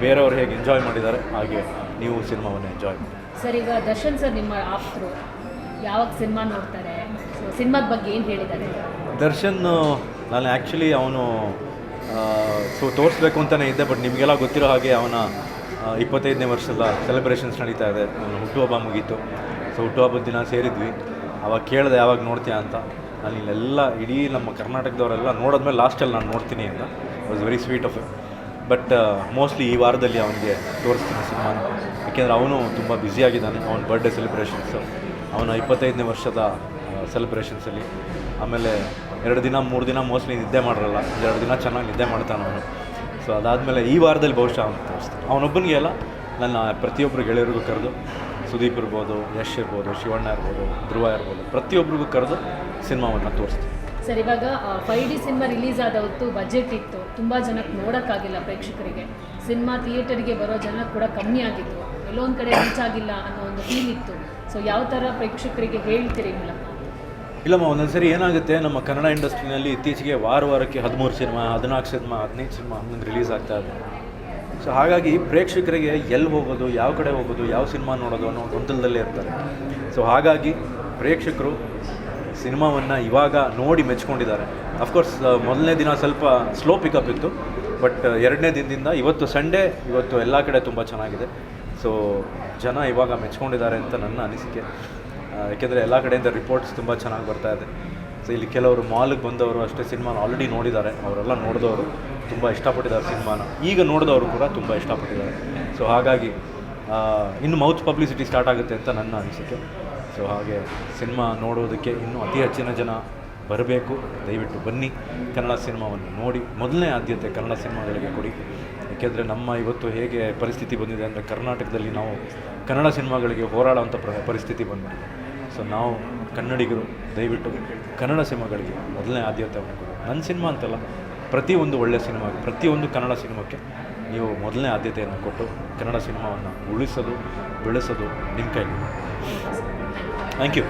ಬೇರೆಯವರು ಹೇಗೆ ಎಂಜಾಯ್ ಮಾಡಿದ್ದಾರೆ ಹಾಗೆ ನೀವು ಸಿನಿಮಾವನ್ನು ಎಂಜಾಯ್ ಮಾಡಿ. ಸರ್ ಈಗ ದರ್ಶನ್ ಸರ್ ನಿಮ್ಮ ಆಪ್ತರು ಯಾವಾಗ ಸಿನಿಮಾ ನೋಡ್ತಾರೆ? ಸಿನಿಮಾದ ಬಗ್ಗೆ ಏನು ಹೇಳಿದ್ದಾರೆ? ದರ್ಶನ್ ನಾನು ಆ್ಯಕ್ಚುಲಿ ಅವನು ಸೊ ತೋರಿಸ್ಬೇಕು ಅಂತಲೇ ಇದ್ದೆ ಬಟ್ ನಿಮಗೆಲ್ಲ ಗೊತ್ತಿರೋ ಹಾಗೆ ಅವನ ಇಪ್ಪತ್ತೈದನೇ ವರ್ಷದ ಸೆಲೆಬ್ರೇಷನ್ಸ್ ನಡೀತಾ ಇದೆ. ಅವನ ಹುಟ್ಟುಹಬ್ಬ ಮುಗೀತು. ಸೊ ಹುಟ್ಟುಹಬ್ಬದ ದಿನ ಸೇರಿದ್ವಿ. ಅವಾಗ ಕೇಳಿದೆ, ಯಾವಾಗ ನೋಡ್ತೀಯಾ ಅಂತ? ನಾನು ಇಲ್ಲೆಲ್ಲ ಇಡೀ ನಮ್ಮ ಕರ್ನಾಟಕದವರೆಲ್ಲ ನೋಡಿದ್ಮೇಲೆ ಲಾಸ್ಟಲ್ಲಿ ನಾನು ನೋಡ್ತೀನಿ ಅಂತ. Was very sweet of but mostly ಈ ವಾರದಲ್ಲಿ ಅವನಿಗೆ ತೋರಿಸ್ತೀನಿ ಸಿನಿಮಾನ ಯಾಕೆಂದರೆ ಅವನು ತುಂಬ ಬ್ಯುಸಿಯಾಗಿದ್ದಾನೆ ಅವನ ಬರ್ಡೇ ಸೆಲೆಬ್ರೇಷನ್ಸು ಅವನ ಇಪ್ಪತ್ತೈದನೇ ವರ್ಷದ ಸೆಲೆಬ್ರೇಷನ್ಸಲ್ಲಿ ಆಮೇಲೆ ಎರಡು ದಿನ, ಮೂರು ದಿನ ಮೋಸ್ಟ್ಲಿ ನಿದ್ದೆ ಮಾಡಿರಲ್ಲ. ಎರಡು ದಿನ ಚೆನ್ನಾಗಿ ನಿದ್ದೆ ಮಾಡ್ತಾನೆ ಅವನು. ಸೊ ಅದಾದಮೇಲೆ ಈ ವಾರದಲ್ಲಿ ಬಹುಶಃ ಅವನು ತೋರಿಸ್ತಾನೆ. ಅವನೊಬ್ಬನಿಗೆ ಅಲ್ಲ, ನನ್ನ ಪ್ರತಿಯೊಬ್ಬರು ಗೆಳೆಯರಿಗೂ ಕರೆದು ಸುದೀಪ್ ಇರ್ಬೋದು ಯಶ್ ಇರ್ಬೋದು ಶಿವಣ್ಣ ಇರ್ಬೋದು ಧ್ರುವ ಇರ್ಬೋದು ಪ್ರತಿಯೊಬ್ಬರಿಗೂ ಕರೆದು ಸಿನಿಮಾವನ್ನು ತೋರಿಸ್ತೀವಿ. ಸರ್ ಇವಾಗ ಫೈವ್ ಡಿ ಸಿನಿಮಾ ರಿಲೀಸ್ ಆದ ಹೊತ್ತು ಬಜೆಟ್ ಇತ್ತು. ತುಂಬ ಜನಕ್ಕೆ ನೋಡೋಕ್ಕಾಗಿಲ್ಲ ಪ್ರೇಕ್ಷಕರಿಗೆ. ಸಿನಿಮಾ ಥಿಯೇಟರ್ಗೆ ಬರೋ ಜನ ಕೂಡ ಕಮ್ಮಿ ಆಗಿತ್ತು. ಎಲ್ಲೊಂದು ಕಡೆ ರೀಚ್ ಆಗಿಲ್ಲ ಅನ್ನೋ ಒಂದು ಫೀಲ್ ಇತ್ತು. ಸೊ ಯಾವ ಥರ ಪ್ರೇಕ್ಷಕರಿಗೆ ಹೇಳ್ತೀರಿ ಮೂಲಕ? ಇಲ್ಲಮ್ಮ ಒಂದೊಂದು ಸರಿ ಏನಾಗುತ್ತೆ ನಮ್ಮ ಕನ್ನಡ ಇಂಡಸ್ಟ್ರಿನಲ್ಲಿ ಇತ್ತೀಚೆಗೆ ವಾರ ವಾರಕ್ಕೆ ಹದಿಮೂರು ಸಿನಿಮಾ ಹದಿನಾಲ್ಕು ಸಿನಿಮಾ ಹದಿನೈದು ಸಿನಿಮಾ ಹನ್ನೊಂದು ರಿಲೀಸ್ ಆಗ್ತಾ ಇದೆ. ಸೊ ಹಾಗಾಗಿ ಪ್ರೇಕ್ಷಕರಿಗೆ ಎಲ್ಲಿ ಹೋಗೋದು, ಯಾವ ಕಡೆ ಹೋಗೋದು, ಯಾವ ಸಿನಿಮಾ ನೋಡೋದು ಅನ್ನೋ ಗೊಂದಲದಲ್ಲೇ ಇರ್ತಾರೆ. ಸೊ ಹಾಗಾಗಿ ಪ್ರೇಕ್ಷಕರು ಸಿನಿಮಾವನ್ನು ಇವಾಗ ನೋಡಿ ಮೆಚ್ಕೊಂಡಿದ್ದಾರೆ. ಅಫ್ಕೋರ್ಸ್ ಮೊದಲನೇ ದಿನ ಸ್ವಲ್ಪ ಸ್ಲೋ ಪಿಕಪ್ ಇತ್ತು ಬಟ್ ಎರಡನೇ ದಿನದಿಂದ ಇವತ್ತು ಸಂಡೇ ಇವತ್ತು ಎಲ್ಲ ಕಡೆ ತುಂಬ ಚೆನ್ನಾಗಿದೆ. ಸೊ ಜನ ಇವಾಗ ಮೆಚ್ಕೊಂಡಿದ್ದಾರೆ ಅಂತ ನನ್ನ ಅನಿಸಿಕೆ. ಯಾಕೆಂದರೆ ಎಲ್ಲ ಕಡೆಯಿಂದ ರಿಪೋರ್ಟ್ಸ್ ತುಂಬ ಚೆನ್ನಾಗಿ ಬರ್ತಾ ಇದೆ. ಸೊ ಇಲ್ಲಿ ಕೆಲವರು ಮಾಲ್ಗೆ ಬಂದವರು ಅಷ್ಟೇ ಸಿನಿಮಾನ ಆಲ್ರೆಡಿ ನೋಡಿದ್ದಾರೆ. ಅವರೆಲ್ಲ ನೋಡಿದವರು ತುಂಬ ಇಷ್ಟಪಟ್ಟಿದ್ದಾರೆ ಸಿನಿಮಾನ. ಈಗ ನೋಡಿದವರು ಕೂಡ ತುಂಬ ಇಷ್ಟಪಟ್ಟಿದ್ದಾರೆ. ಸೊ ಹಾಗಾಗಿ ಇನ್ನು ಮೌತ್ ಪಬ್ಲಿಸಿಟಿ ಸ್ಟಾರ್ಟ್ ಆಗುತ್ತೆ ಅಂತ ನನ್ನ ಅನಿಸಿಕೆ. ಸೊ ಹಾಗೆ ಸಿನಿಮಾ ನೋಡೋದಕ್ಕೆ ಇನ್ನೂ ಅತಿ ಹೆಚ್ಚಿನ ಜನ ಬರಬೇಕು. ದಯವಿಟ್ಟು ಬನ್ನಿ. ಕನ್ನಡ ಸಿನಿಮಾವನ್ನು ನೋಡಿ. ಮೊದಲನೇ ಆದ್ಯತೆ ಕನ್ನಡ ಸಿನಿಮಾಗಳಿಗೆ ಕೊಡಿ. ಏಕೆಂದರೆ ನಮ್ಮ ಇವತ್ತು ಹೇಗೆ ಪರಿಸ್ಥಿತಿ ಬಂದಿದೆ ಅಂದರೆ ಕರ್ನಾಟಕದಲ್ಲಿ ನಾವು ಕನ್ನಡ ಸಿನಿಮಾಗಳಿಗೆ ಹೋರಾಡುವಂಥ ಪ್ರ, ಪರಿಸ್ಥಿತಿ ಬಂದಿದೆ ಸೊ ನಾವು ಕನ್ನಡಿಗರು, ದಯವಿಟ್ಟು ಕನ್ನಡ ಸಿನಿಮಾಗಳಿಗೆ ಮೊದಲನೇ ಆದ್ಯತೆಯನ್ನು ಕೊಡಿ. ನನ್ನ ಸಿನಿಮಾ ಅಂತಲ್ಲ ಪ್ರತಿಯೊಂದು ಒಳ್ಳೆಯ ಸಿನಿಮಾಗೆ ಪ್ರತಿಯೊಂದು ಕನ್ನಡ ಸಿನಿಮಾಕ್ಕೆ ನೀವು ಮೊದಲನೇ ಆದ್ಯತೆಯನ್ನು ಕೊಟ್ಟು ಕನ್ನಡ ಸಿನಿಮಾವನ್ನು ಉಳಿಸೋದು ಬೆಳೆಸೋದು ನಿಮ್ಮ ಕೈಲಿ. Thank you